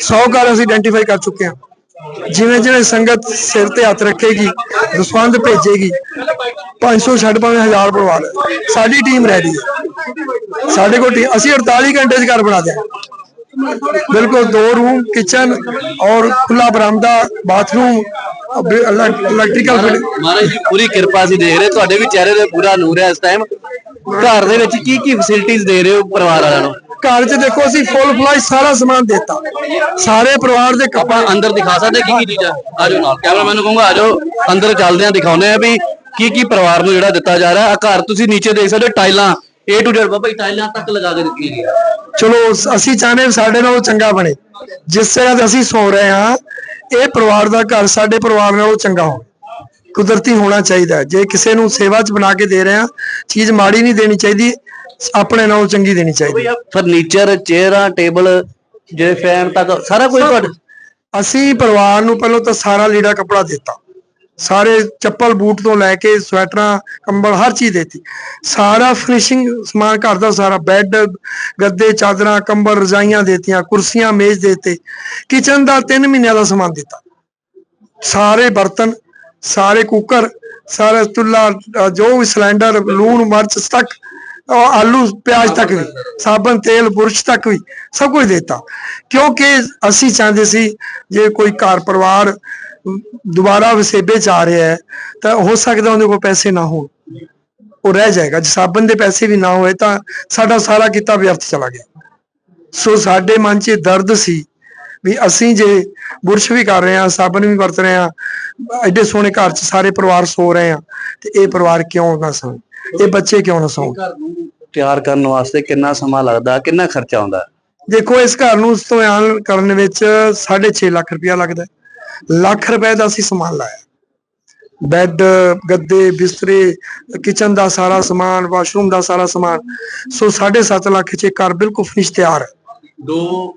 100 ਘਰ ਅਸੀਂ ਆਇਡੈਂਟੀਫਾਈ ਕਰ ਚੁੱਕੇ ਹਾਂ। ਜਿਵੇਂ ਜਿਵੇਂ ਸੰਗਤ ਸਿਰ ਤੇ ਹੱਥ ਰੱਖੇਗੀ ਦਸਵੰਦ ਭੇਜੇਗੀ 500 ਛੱਡ ਭਾਵੇਂ 1000 ਪਰਿਵਾਰ, ਸਾਡੀ ਟੀਮ ਰੈਡੀ ਹੈ। ਸਾਡੇ ਕੋਲ ਅਸੀਂ 48 ਘੰਟੇ 'ਚ ਘਰ ਬਣਾ ਦਿਆਂ। ਬਿਲਕੁਲ ਦੋ ਰੂਮ ਕਿਚਨ ਔਰ ਖੁੱਲਾ ਬਰਾਮਦਾ ਬਾਥਰੂਮ ਇਲੈਕਟ੍ਰੀਕਲ ਮਹਾਰਾਜ ਦੀ ਪੂਰੀ ਕਿਰਪਾ ਸੀ ਦੇਖ ਰਹੇ ਤੁਹਾਡੇ ਵੀ ਚਿਹਰੇ ਤੇ ਪੂਰਾ ਨੂਰ ਹੈ ਇਸ ਟਾਈਮ ਘਰ ਦੇ ਵਿੱਚ ਕੀ ਕੀ ਫੈਸਿਲਿਟੀਆਂ ਦੇ ਰਹੇ ਹੋ ਪਰਿਵਾਰ ਵਾਲਿਆਂ ਨੂੰ? ਘਰ 'ਚ ਦੇਖੋ ਅਸੀਂ ਫੁੱਲ ਫਲਾਈ ਸਾਰਾ ਸਮਾਨ ਦਿੱਤਾ। ਸਾਰੇ ਪਰਿਵਾਰ ਦੇ ਆਪਾਂ ਕੱਪੜੇ ਅੰਦਰ ਦਿਖਾ ਸਕਦੇ ਕੀ ਕੀ ਚੀਜ਼ਾਂ। ਆਜੋ ਨਾਲ। ਕੈਮਰਾਮੈਨ ਨੂੰ ਕਹੂੰਗਾ ਆਜੋ ਅੰਦਰ ਚੱਲਦੇ ਆ ਦਿਖਾਉਂਦੇ ਆ ਵੀ ਕੀ ਕੀ ਪਰਿਵਾਰ ਨੂੰ ਜਿਹੜਾ ਦਿੱਤਾ ਜਾ ਰਿਹਾ। ਆ ਘਰ ਤੁਸੀਂ ਨੀਚੇ ਦੇਖ ਸਕਦੇ ਹੋ ਟਾਈਲਾਂ A to Z Baba ji ਟਾਈਲਾਂ ਤੱਕ ਲਗਾ ਕੇ ਦਿੱਤੀਆਂ ਗਈਆਂ। ਚਲੋ ਅਸੀਂ ਚਾਹੁੰਦੇ ਹਾਂ ਸਾਡੇ ਨਾਲੋਂ ਚੰਗਾ ਬਣੇ। ਜਿਸ ਤਰ੍ਹਾਂ ਦੇ ਅਸੀਂ ਸੌ ਰਹੇ ਹਾਂ ਇਹ ਪਰਿਵਾਰ ਦਾ ਘਰ ਸਾਡੇ ਪਰਿਵਾਰ ਨਾਲੋਂ ਚੰਗਾ ਹੋ ਕੁਦਰਤੀ ਹੋਣਾ ਚਾਹੀਦਾ ਹੈ। ਜੇ ਕਿਸੇ ਨੂੰ ਸੇਵਾ 'ਚ ਬਣਾ ਕੇ ਦੇ ਰਹੇ ਹਾਂ ਚੀਜ਼ ਮਾੜੀ ਨਹੀਂ ਦੇਣੀ ਚਾਹੀਦੀ। ਆਪਣੇ ਨਾਲੋਂ ਚੰਗੀ ਦੇਣੀ ਚਾਹੀਦੀ। ਫਰਨੀਚਰ ਚੇਅਰਾਂ ਟੇਬਲ ਜਿਹੜੇ ਫੈਨ ਤੱਕ ਸਾਰਾ ਕੁਝ ਤੁਹਾਡਾ ਅਸੀਂ ਪਰਿਵਾਰ ਨੂੰ ਪਹਿਲਾਂ ਤਾਂ ਸਾਰਾ ਲੀੜਾ ਕੱਪੜਾ ਦਿੱਤਾ। ਸਾਰੇ ਚੱਪਲ ਬੂਟ ਤੋਂ ਲੈ ਕੇ ਸਵੈਟਰਾਂ ਕੰਬਲ ਹਰ ਚੀਜ਼ ਦਿੱਤੀ। ਸਾਰਾ ਫਿਨਿਸ਼ਿੰਗ ਸਮਾਨ ਘਰ ਦਾ ਸਾਰਾ ਬੈੱਡ ਗੱਦੇ ਚਾਦਰਾਂ ਕੰਬਲ ਰਜ਼ਾਈਆਂ ਦਿੱਤੀਆਂ ਕੁਰਸੀਆਂ ਮੇਜ਼ ਦਿੱਤੇ। ਕਿਚਨ ਦਾ 3 ਮਹੀਨਿਆਂ ਦਾ ਸਮਾਨ ਦਿੱਤਾ। ਸਾਰੇ ਬਰਤਨ ਸਾਰੇ ਕੁੱਕਰ ਸਾਰਾ ਚੁੱਲ੍ਹਾ ਅ, ਜੋ ਵੀ ਸਿਲੰਡਰ ਲੂਣ ਮਿਰਚ ਤੱਕ ਔਰ ਆਲੂ ਪਿਆਜ਼ ਤੱਕ ਵੀ ਸਾਬਣ ਤੇਲ ਬੁਰਸ਼ ਤੱਕ ਵੀ ਸਭ ਕੁਝ ਦਿੱਤਾ। ਕਿਉਂਕਿ ਅਸੀਂ ਚਾਹੁੰਦੇ ਸੀ ਜੇ ਕੋਈ ਘਰ ਪਰਿਵਾਰ ਦੁਬਾਰਾ ਵਸੇਬੇ ਚ ਆ ਰਿਹਾ ਹੈ ਤਾਂ ਹੋ ਸਕਦਾ ਉਹਦੇ ਕੋਲ ਪੈਸੇ ਨਾ ਹੋਣ। ਉਹ ਰਹਿ ਜਾਏਗਾ। ਜੇ ਸਾਬਣ ਦੇ ਪੈਸੇ ਵੀ ਨਾ ਹੋਏ ਤਾਂ ਸਾਡਾ ਸਾਰਾ ਕੀਤਾ ਵਿਅਰਥ ਚਲਾ ਗਿਆ। ਸੋ ਸਾਡੇ ਮਨ 'ਚ ਦਰਦ ਸੀ ਵੀ ਅਸੀਂ ਜੇ ਬੁਰਸ਼ ਵੀ ਕਰ ਰਹੇ ਹਾਂ ਸਾਬਣ ਵੀ ਵਰਤ ਰਹੇ ਹਾਂ ਐਡੇ ਸੋਹਣੇ ਘਰ 'ਚ ਸਾਰੇ ਪਰਿਵਾਰ ਸੋ ਰਹੇ ਹਾਂ ਤੇ ਇਹ ਪਰਿਵਾਰ ਕਿਉਂ ਨਾ ਸੌਂ ਇਹ ਬੱਚੇ ਕਿਉਂ ਨਾ ਸੌਂ ਘਰ ਨੂੰ ਤਿਆਰ ਕਰਨ ਵਾਸਤੇ ਕਿੰਨਾ ਸਮਾਂ ਲੱਗਦਾ ਕਿੰਨਾ ਖਰਚਾ ਆਉਂਦਾ? ਦੇਖੋ ਇਸ ਘਰ ਨੂੰ ਇਸਤੇਮਾਲ ਕਰਨ ਵਿੱਚ 6.5 ਲੱਖ ਰੁਪਇਆ ਲੱਗਦਾ। ਲੱਖ ਰੁਪਏ ਦਾ ਅਸੀਂ ਸਮਾਨ ਲਾਇਆ। ਬੈੱਡ ਗੱਦੇ ਬਿਸਤਰੇ ਕਿਚਨ ਦਾ ਸਾਰਾ ਸਮਾਨ ਵਾਸ਼ਰੂਮ ਦਾ ਸਾਰਾ ਸਮਾਨ। ਸੋ 7.5 ਲੱਖ 'ਚ ਘਰ ਬਿਲਕੁਲ ਫਿਨਿਸ਼ ਤਿਆਰ ਹੈ। ਦੋ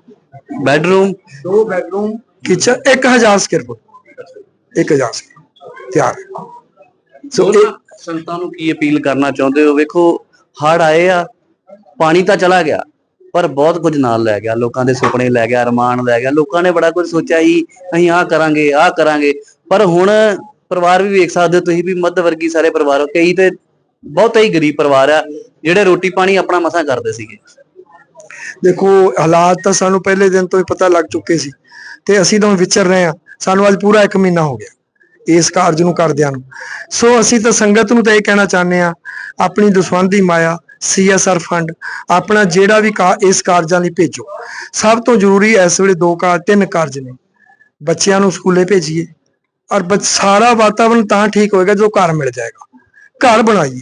ਬੈਡਰੂਮ? ਦੋ bedroom kitchen 1000 square foot 1000 square ਤਿਆਰ। ਸੋ ਇਹ ਸੰਤਾਂ ਨੂੰ ਕੀ ਅਪੀਲ ਕਰਨਾ ਚਾਹੁੰਦੇ ਹੋ? ਵੇਖੋ ਹੜ ਆਏ ਆ, ਪਾਣੀ ਤਾਂ ਚਲਾ ਗਿਆ, ਪਰ ਬਹੁਤ ਕੁਝ ਨਾਲ ਲੈ ਗਿਆ। ਲੋਕਾਂ ਦੇ ਸੁਪਨੇ ਲੈ ਗਿਆ, ਅਰਮਾਨ ਲੈ ਗਿਆ। ਲੋਕਾਂ ਨੇ ਬੜਾ ਕੁਝ ਸੋਚਿਆ ਸੀ, ਅਸੀਂ ਆਹ ਕਰਾਂਗੇ ਆਹ ਕਰਾਂਗੇ। ਪਰ ਹੁਣ ਪਰਿਵਾਰ ਵੀ ਵੇਖ ਸਕਦੇ ਹੋ ਤੁਸੀਂ ਵੀ ਮੱਧ ਵਰਗੀ ਸਾਰੇ ਪਰਿਵਾਰ ਹੋ। ਕਈ ਤੇ ਬਹੁਤ ਹੀ ਗਰੀਬ ਪਰਿਵਾਰ ਆ, ਜਿਹੜੇ ਰੋਟੀ ਪਾਣੀ ਆਪਣਾ ਮਸਾਂ ਕਰਦੇ ਸੀਗੇ। ਦੇਖੋ, ਹਾਲਾਤ ਤਾਂ ਸਾਨੂੰ ਪਹਿਲੇ ਦਿਨ ਤੋਂ ਹੀ ਪਤਾ ਲੱਗ ਚੁੱਕੇ ਸੀ ਤੇ ਅਸੀਂ ਤਾਂ ਵਿਚਰ ਰਹੇ ਹਾਂ ਸਾਨੂੰ ਅੱਜ ਪੂਰਾ 1 ਮਹੀਨਾ ਹੋ ਗਿਆ। ਇਸ ਕਾਰਜ ਨੂੰ ਕਰਦਿਆਂ ਨੂੰ। ਸੋ ਅਸੀਂ ਤਾਂ ਸੰਗਤ ਨੂੰ ਤਾਂ ਇਹ ਕਹਿਣਾ ਚਾਹੁੰਦੇ ਆ ਆਪਣੀ ਦਸਵੰਦੀ ਮਾਇਆ ਸੀਐਸਆਰ ਫੰਡ ਆਪਣਾ ਜਿਹੜਾ ਵੀ ਇਸ ਕਾਰਜਾਂ ਲਈ ਭੇਜੋ। ਸਭ ਤੋਂ ਜ਼ਰੂਰੀ ਇਸ ਵੇਲੇ ਦੋ ਕਾਰ ਤਿੰਨ ਕਾਰਜ ਨੇ। ਬੱਚਿਆਂ ਨੂੰ ਸਕੂਲੇ ਭੇਜੀਏ ਔਰ ਸਾਰਾ ਵਾਤਾਵਰਣ ਤਾਂ ਠੀਕ ਹੋਏਗਾ ਜੋ ਘਰ ਮਿਲ ਜਾਏਗਾ। ਘਰ ਬਣਾਈਏ।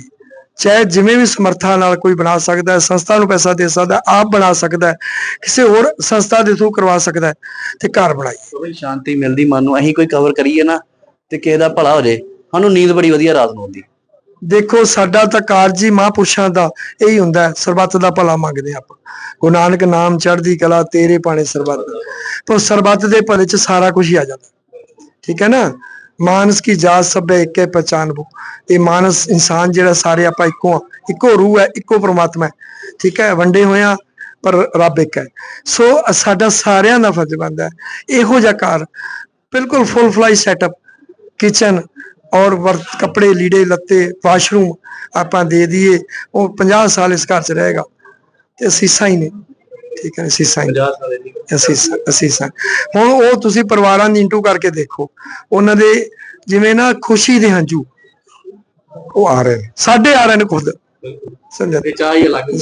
ਚਾਹੇ ਜਿਵੇਂ ਵੀ ਸਮਰੱਥਾ ਨਾਲ ਕੋਈ ਬਣਾ ਸਕਦਾ ਹੈ ਸੰਸਥਾ ਨੂੰ ਪੈਸਾ ਦੇ ਸਕਦਾ ਆਪ ਬਣਾ ਸਕਦਾ ਹੈ, ਕਿਸੇ ਹੋਰ ਸੰਸਥਾ ਦੇ ਥਰੂ ਕਰਵਾ ਸਕਦਾ ਹੈ, ਤੇ ਘਰ ਬਣਾਈਏ। ਸ਼ਾਂਤੀ ਮਿਲਦੀ ਮਨ ਨੂੰ ਅਸੀਂ ਕੋਈ ਕਵਰ ਕਰੀਏ ਨਾ ਤੇ ਕਿਸੇ ਦਾ ਭਲਾ ਹੋ ਜੇ, ਸਾਨੂੰ ਨੀਂਦ ਬੜੀ ਵਧੀਆ ਰਾਤ ਨੂੰ ਆਉਂਦੀ। ਦੇਖੋ, ਸਾਡਾ ਤਾਂ ਕਾਰਜ ਹੀ ਮਹਾਂਪੁਰਸ਼ਾਂ ਦਾ ਇਹੀ ਹੁੰਦਾ ਹੈ, ਸਰਬੱਤ ਦਾ ਭਲਾ ਮੰਗਦੇ ਆਪਾਂ। ਗੁਰੂ ਨਾਨਕ ਨਾਮ ਚੜ੍ਹਦੀ ਕਲਾ, ਤੇਰੇ ਪਾਣੇ ਸਰਬੱਤ। ਪਰ ਸਰਬੱਤ ਦੇ ਭਲੇ ਚ ਸਾਰਾ ਕੁਝ ਹੀ ਆ ਜਾਂਦਾ। ਠੀਕ ਹੈ ਨਾ? ਮਾਨਸ ਕੀ ਜਾਤ ਸਭੇ ਇੱਕੇ ਪਛਾਨਬੋ ਇਹ ਮਾਨਸ ਇਨਸਾਨ ਜਿਹੜਾ ਸਾਰੇ ਆਪਾਂ ਇੱਕੋ ਆ ਇੱਕੋ ਰੂਹ ਹੈ, ਇੱਕੋ ਪ੍ਰਮਾਤਮਾ ਹੈ। ਠੀਕ ਹੈ? ਵੰਡੇ ਹੋਇਆ ਪਰ ਰੱਬ ਇੱਕ ਹੈ। ਸੋ ਸਾਡਾ ਸਾਰਿਆਂ ਦਾ ਫਰਜ਼ ਬਣਦਾ ਹੈ। ਇਹੋ ਜਿਹਾ ਕਾਰ ਬਿਲਕੁਲ ਫੁੱਲ ਫਲਾਈ ਸੈਟਅਪ ਕਿਚਨ ਔਰ ਵਰਤ ਕੱਪੜੇ ਲੀੜੇ ਲੱਤੇ ਵਾਸ਼ਰੂਮ ਆਪਾਂ ਦੇ ਦਈਏ। ਉਹ 50 ਸਾਲ ਇਸ ਘਰ ਚ ਰਹੇਗਾ। ਤੇ ਅਸੀਸਾਂ ਹੀ ਨੇ। ਠੀਕ ਹੈ ਅਸੀਸਾਂ ਹੀ। ਨੇ। 50 ਸਾਲ ਦੀ ਅਸੀਸਾਂ ਅਸੀਸਾਂ। ਹੁਣ ਉਹ ਤੁਸੀਂ ਪਰਿਵਾਰਾਂ ਦੀ ਇੰਟੂ ਕਰਕੇ ਦੇਖੋ। ਉਹਨਾਂ ਦੇ ਜਿਵੇਂ ਨਾ ਖੁਸ਼ੀ ਦੇ ਹੰਝੂ ਉਹ ਆ ਰਹੇ ਨੇ। ਸਾਡੇ ਆ ਰਹੇ ਨੇ ਖੁਦ। ਸਮਝਿਆ? ਤੇ ਚਾਹ ਅਲੱਗ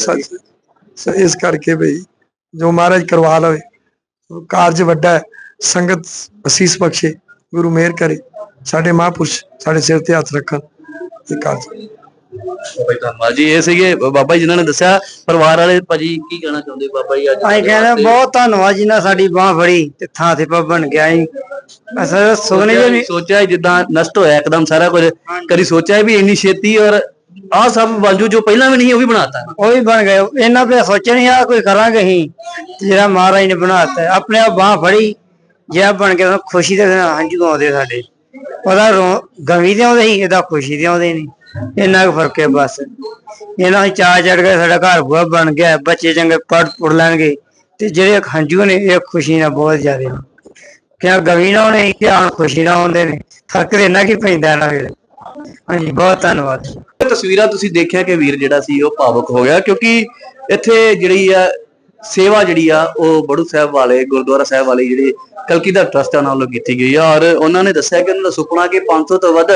ਸੋ ਇਸ ਕਰਕੇ ਭਈ ਜੋ ਮਹਾਰਾਜ ਕਰਵਾ ਲਵੇ ਕਾਰਜ ਵੱਡਾ ਹੈ। ਸੰਗਤ ਅਸੀਸ ਬਖਸ਼ੇ। ਗੁਰੂ ਮਿਹਰ ਕਰੇ ਸਾਡੇ ਮਹਾਂਪੁਰਸ਼ ਸਾਡੇ ਸਿਰ ਤੇ ਹੱਥ ਰੱਖਣ ਇਹ ਕਾਰਜ ਬਾਬਾ ਜੀ ਧੰਨਵਾਦ ਜੀ। ਇਹ ਸੀਗੇ ਬਾਬਾ ਜੀ ਜਿਨ੍ਹਾਂ ਨੇ ਦੱਸਿਆ ਪਰਿਵਾਰ ਵਾਲੇ ਭਾਜੀ ਕੀ ਕਹਿਣਾ ਚਾਹੁੰਦੇ ਬਾਬਾ ਜੀ ਅੱਜ? ਅਸੀਂ ਕਹਿੰਦੇ ਬਹੁਤ ਧੰਨਵਾਦ ਜੀ ਨਾਲ ਸਾਡੀ ਬਾਹ ਫੜੀ ਤੇ ਥਾਂ ਤੇ ਪਾ ਬਣ ਗਿਆ ਜੀ। ਅਸਾਂ ਸੁਗਨੇ ਜੀ ਨਹੀਂ ਸੋਚਿਆ ਜਿੱਦਾਂ ਨਸ਼ਟ ਹੋਇਆ ਇੱਕਦਮ ਸਾਰਾ ਕੁਝ। ਕਦੀ ਸੋਚਿਆ ਵੀ ਇੰਨੀ ਛੇਤੀ ਔਰ ਆਹ ਸਭ ਬਾਜੂ ਜੋ ਪਹਿਲਾਂ ਵੀ ਨਹੀਂ ਉਹ ਵੀ ਬਣਾਤਾ। ਉਹ ਵੀ ਬਣ ਗਏ। ਇਹਨਾਂ ਤੇ ਸੋਚਿਆ ਨਹੀਂ ਆ ਕੋਈ ਕਰਾਂਗੇ ਅਸੀਂ। ਤੇ ਜਿਹੜਾ ਮਹਾਰਾਜ ਨੇ ਬਣਾਤਾ ਆਪਣੇ ਆਪ ਬਾਹ ਫੜੀ। ਜਿਹੜਾ ਬਣ ਕੇ ਉਹਨੂੰ ਖੁਸ਼ੀ ਦੇ ਹੰਝੂ ਆਉਂਦੇ ਸਾਡੇ। ਉਹਦਾ ਗਮੀ ਦੇ ਆਉਂਦੇ ਸੀ, ਇਹਦਾ ਖੁਸ਼ੀ ਦੇ ਆਉਂਦੇ ਨੇ ਇੰਨਾ ਕੁ ਫ਼ਰਕ ਹੈ ਬਸ। ਇਹਨਾਂ ਹੀ ਚਾਹ ਚੜ ਗਏ ਸਾਡਾ ਘਰ ਬੁਆ ਬਣ ਗਿਆ, ਬੱਚੇ ਚੰਗੇ ਪੜ ਪੁੜ ਲੈਣਗੇ, ਤੇ ਜਿਹੜੇ ਹੰਝੂ ਨੇ, ਇਹ ਖੁਸ਼ੀ ਨਾਲ ਬਹੁਤ ਜ਼ਿਆਦਾ ਕਿਆ ਗਮੀ ਨਾ ਹੋਣੇ, ਕਿਆ ਖੁਸ਼ੀ ਨਾਲ ਆਉਂਦੇ ਨੇ। ਫ਼ਰਕ ਤੇ ਇੰਨਾ ਕੀ ਪੈਂਦਾ ਨਾ ਫਿਰ ਹਾਂਜੀ, ਬਹੁਤ ਧੰਨਵਾਦ। ਤਸਵੀਰਾਂ ਤੁਸੀਂ ਦੇਖਿਆ ਕਿ ਵੀਰ ਜਿਹੜਾ ਸੀ, ਉਹ ਭਾਵਕ ਹੋ ਗਿਆ, ਕਿਉਂਕਿ ਇੱਥੇ ਜਿਹੜੀ ਆ ਸੇਵਾ ਜਿਹੜੀ ਆ, ਉਹ ਬੜੂ ਸਾਹਿਬ ਵਾਲੇ, ਗੁਰਦੁਆਰਾ ਸਾਹਿਬ ਵਾਲੇ ਜਿਹੜੇ ਕਲਕੀਧਰ ਟਰਸਟ ਉਹਨਾਂ ਵੱਲੋਂ ਕੀਤੀ ਗਈ ਆ ਔਰ ਉਹਨਾਂ ਨੇ ਦੱਸਿਆ ਕਿ ਉਹਨਾਂ ਦਾ ਸੁਪਨਾ ਕਿ 500 ਤੋਂ ਵੱਧ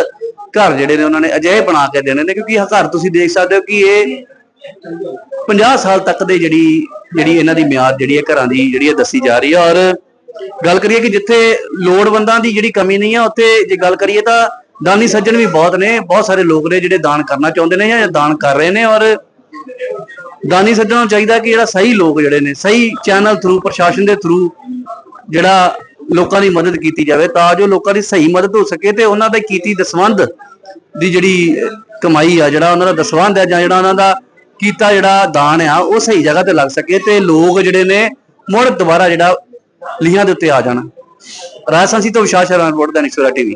ਘਰ ਜਿਹੜੇ ਨੇ ਉਹਨਾਂ ਨੇ ਅਜਿਹੇ ਬਣਾ ਕੇ ਦੇਣੇ ਨੇ ਕਿਉਂਕਿ ਇਹ ਘਰ ਤੁਸੀਂ ਦੇਖ ਸਕਦੇ ਹੋ ਕਿ ਇਹ 50 ਸਾਲ ਤੱਕ ਦੇ ਜਿਹੜੀ ਜਿਹੜੀ ਇਹਨਾਂ ਦੀ ਮਿਆਦ ਜਿਹੜੀ ਹੈ ਘਰਾਂ ਦੀ ਜਿਹੜੀ ਹੈ ਦੱਸੀ ਜਾ ਰਹੀ ਹੈ ਔਰ ਗੱਲ ਕਰੀਏ ਕਿ ਜਿੱਥੇ ਲੋੜਵੰਦਾਂ ਦੀ ਜਿਹੜੀ ਕਮੀ ਨਹੀਂ ਹੈ ਉੱਥੇ ਜੇ ਗੱਲ ਕਰੀਏ ਤਾਂ ਦਾਨੀ ਸੱਜਣ ਵੀ ਬਹੁਤ ਨੇ, ਬਹੁਤ ਸਾਰੇ ਲੋਕ ਨੇ ਜਿਹੜੇ ਦਾਨ ਕਰਨਾ ਚਾਹੁੰਦੇ ਨੇ ਜਾਂ ਦਾਨ ਕਰ ਰਹੇ ਨੇ ਔਰ ਦਾਨੀ ਸੱਜਣਾਂ ਨੂੰ ਚਾਹੀਦਾ ਕਿ ਜਿਹੜਾ ਸਹੀ ਲੋਕ ਜਿਹੜੇ ਨੇ, ਸਹੀ ਚੈਨਲ ਥਰੂ ਪ੍ਰਸ਼ਾਸਨ ਦੇ ਥਰੂ ਜਿਹੜਾ ਲੋਕਾਂ ਦੀ ਮਦਦ ਕੀਤੀ ਜਾਵੇ, ਤਾਂ ਜੋ ਲੋਕਾਂ ਦੀ ਸਹੀ ਮਦਦ ਹੋ ਸਕੇ ਤੇ ਉਹਨਾਂ ਦੇ ਕੀਤੀ ਦਸਵੰਧ ਦੀ ਜਿਹੜੀ ਕਮਾਈ ਆ, ਜਿਹੜਾ ਉਹਨਾਂ ਦਾ ਦਸਵੰਧ ਆ, ਜਾਂ ਜਿਹੜਾ ਉਹਨਾਂ ਦਾ ਕੀਤਾ ਜਿਹੜਾ ਦਾਨ ਆ, ਉਹ ਸਹੀ ਜਗ੍ਹਾ ਤੇ ਲੱਗ ਸਕੇ ਤੇ ਲੋਕ ਜਿਹੜੇ ਨੇ, ਮੁੜ ਦੁਬਾਰਾ ਜਿਹੜਾ ਲੀਹਾਂ ਦੇ ਉੱਤੇ ਆ ਜਾਣ। ਰਾਜਸਥਾਨ ਸੀ ਤੋਂ ਵਿਸ਼ਾਲ ਸ਼ਰਮਾ, ਰਿਪੋਰਟ ਦਾ ਨਿਕਸੋਰਾ ਟੀਵੀ।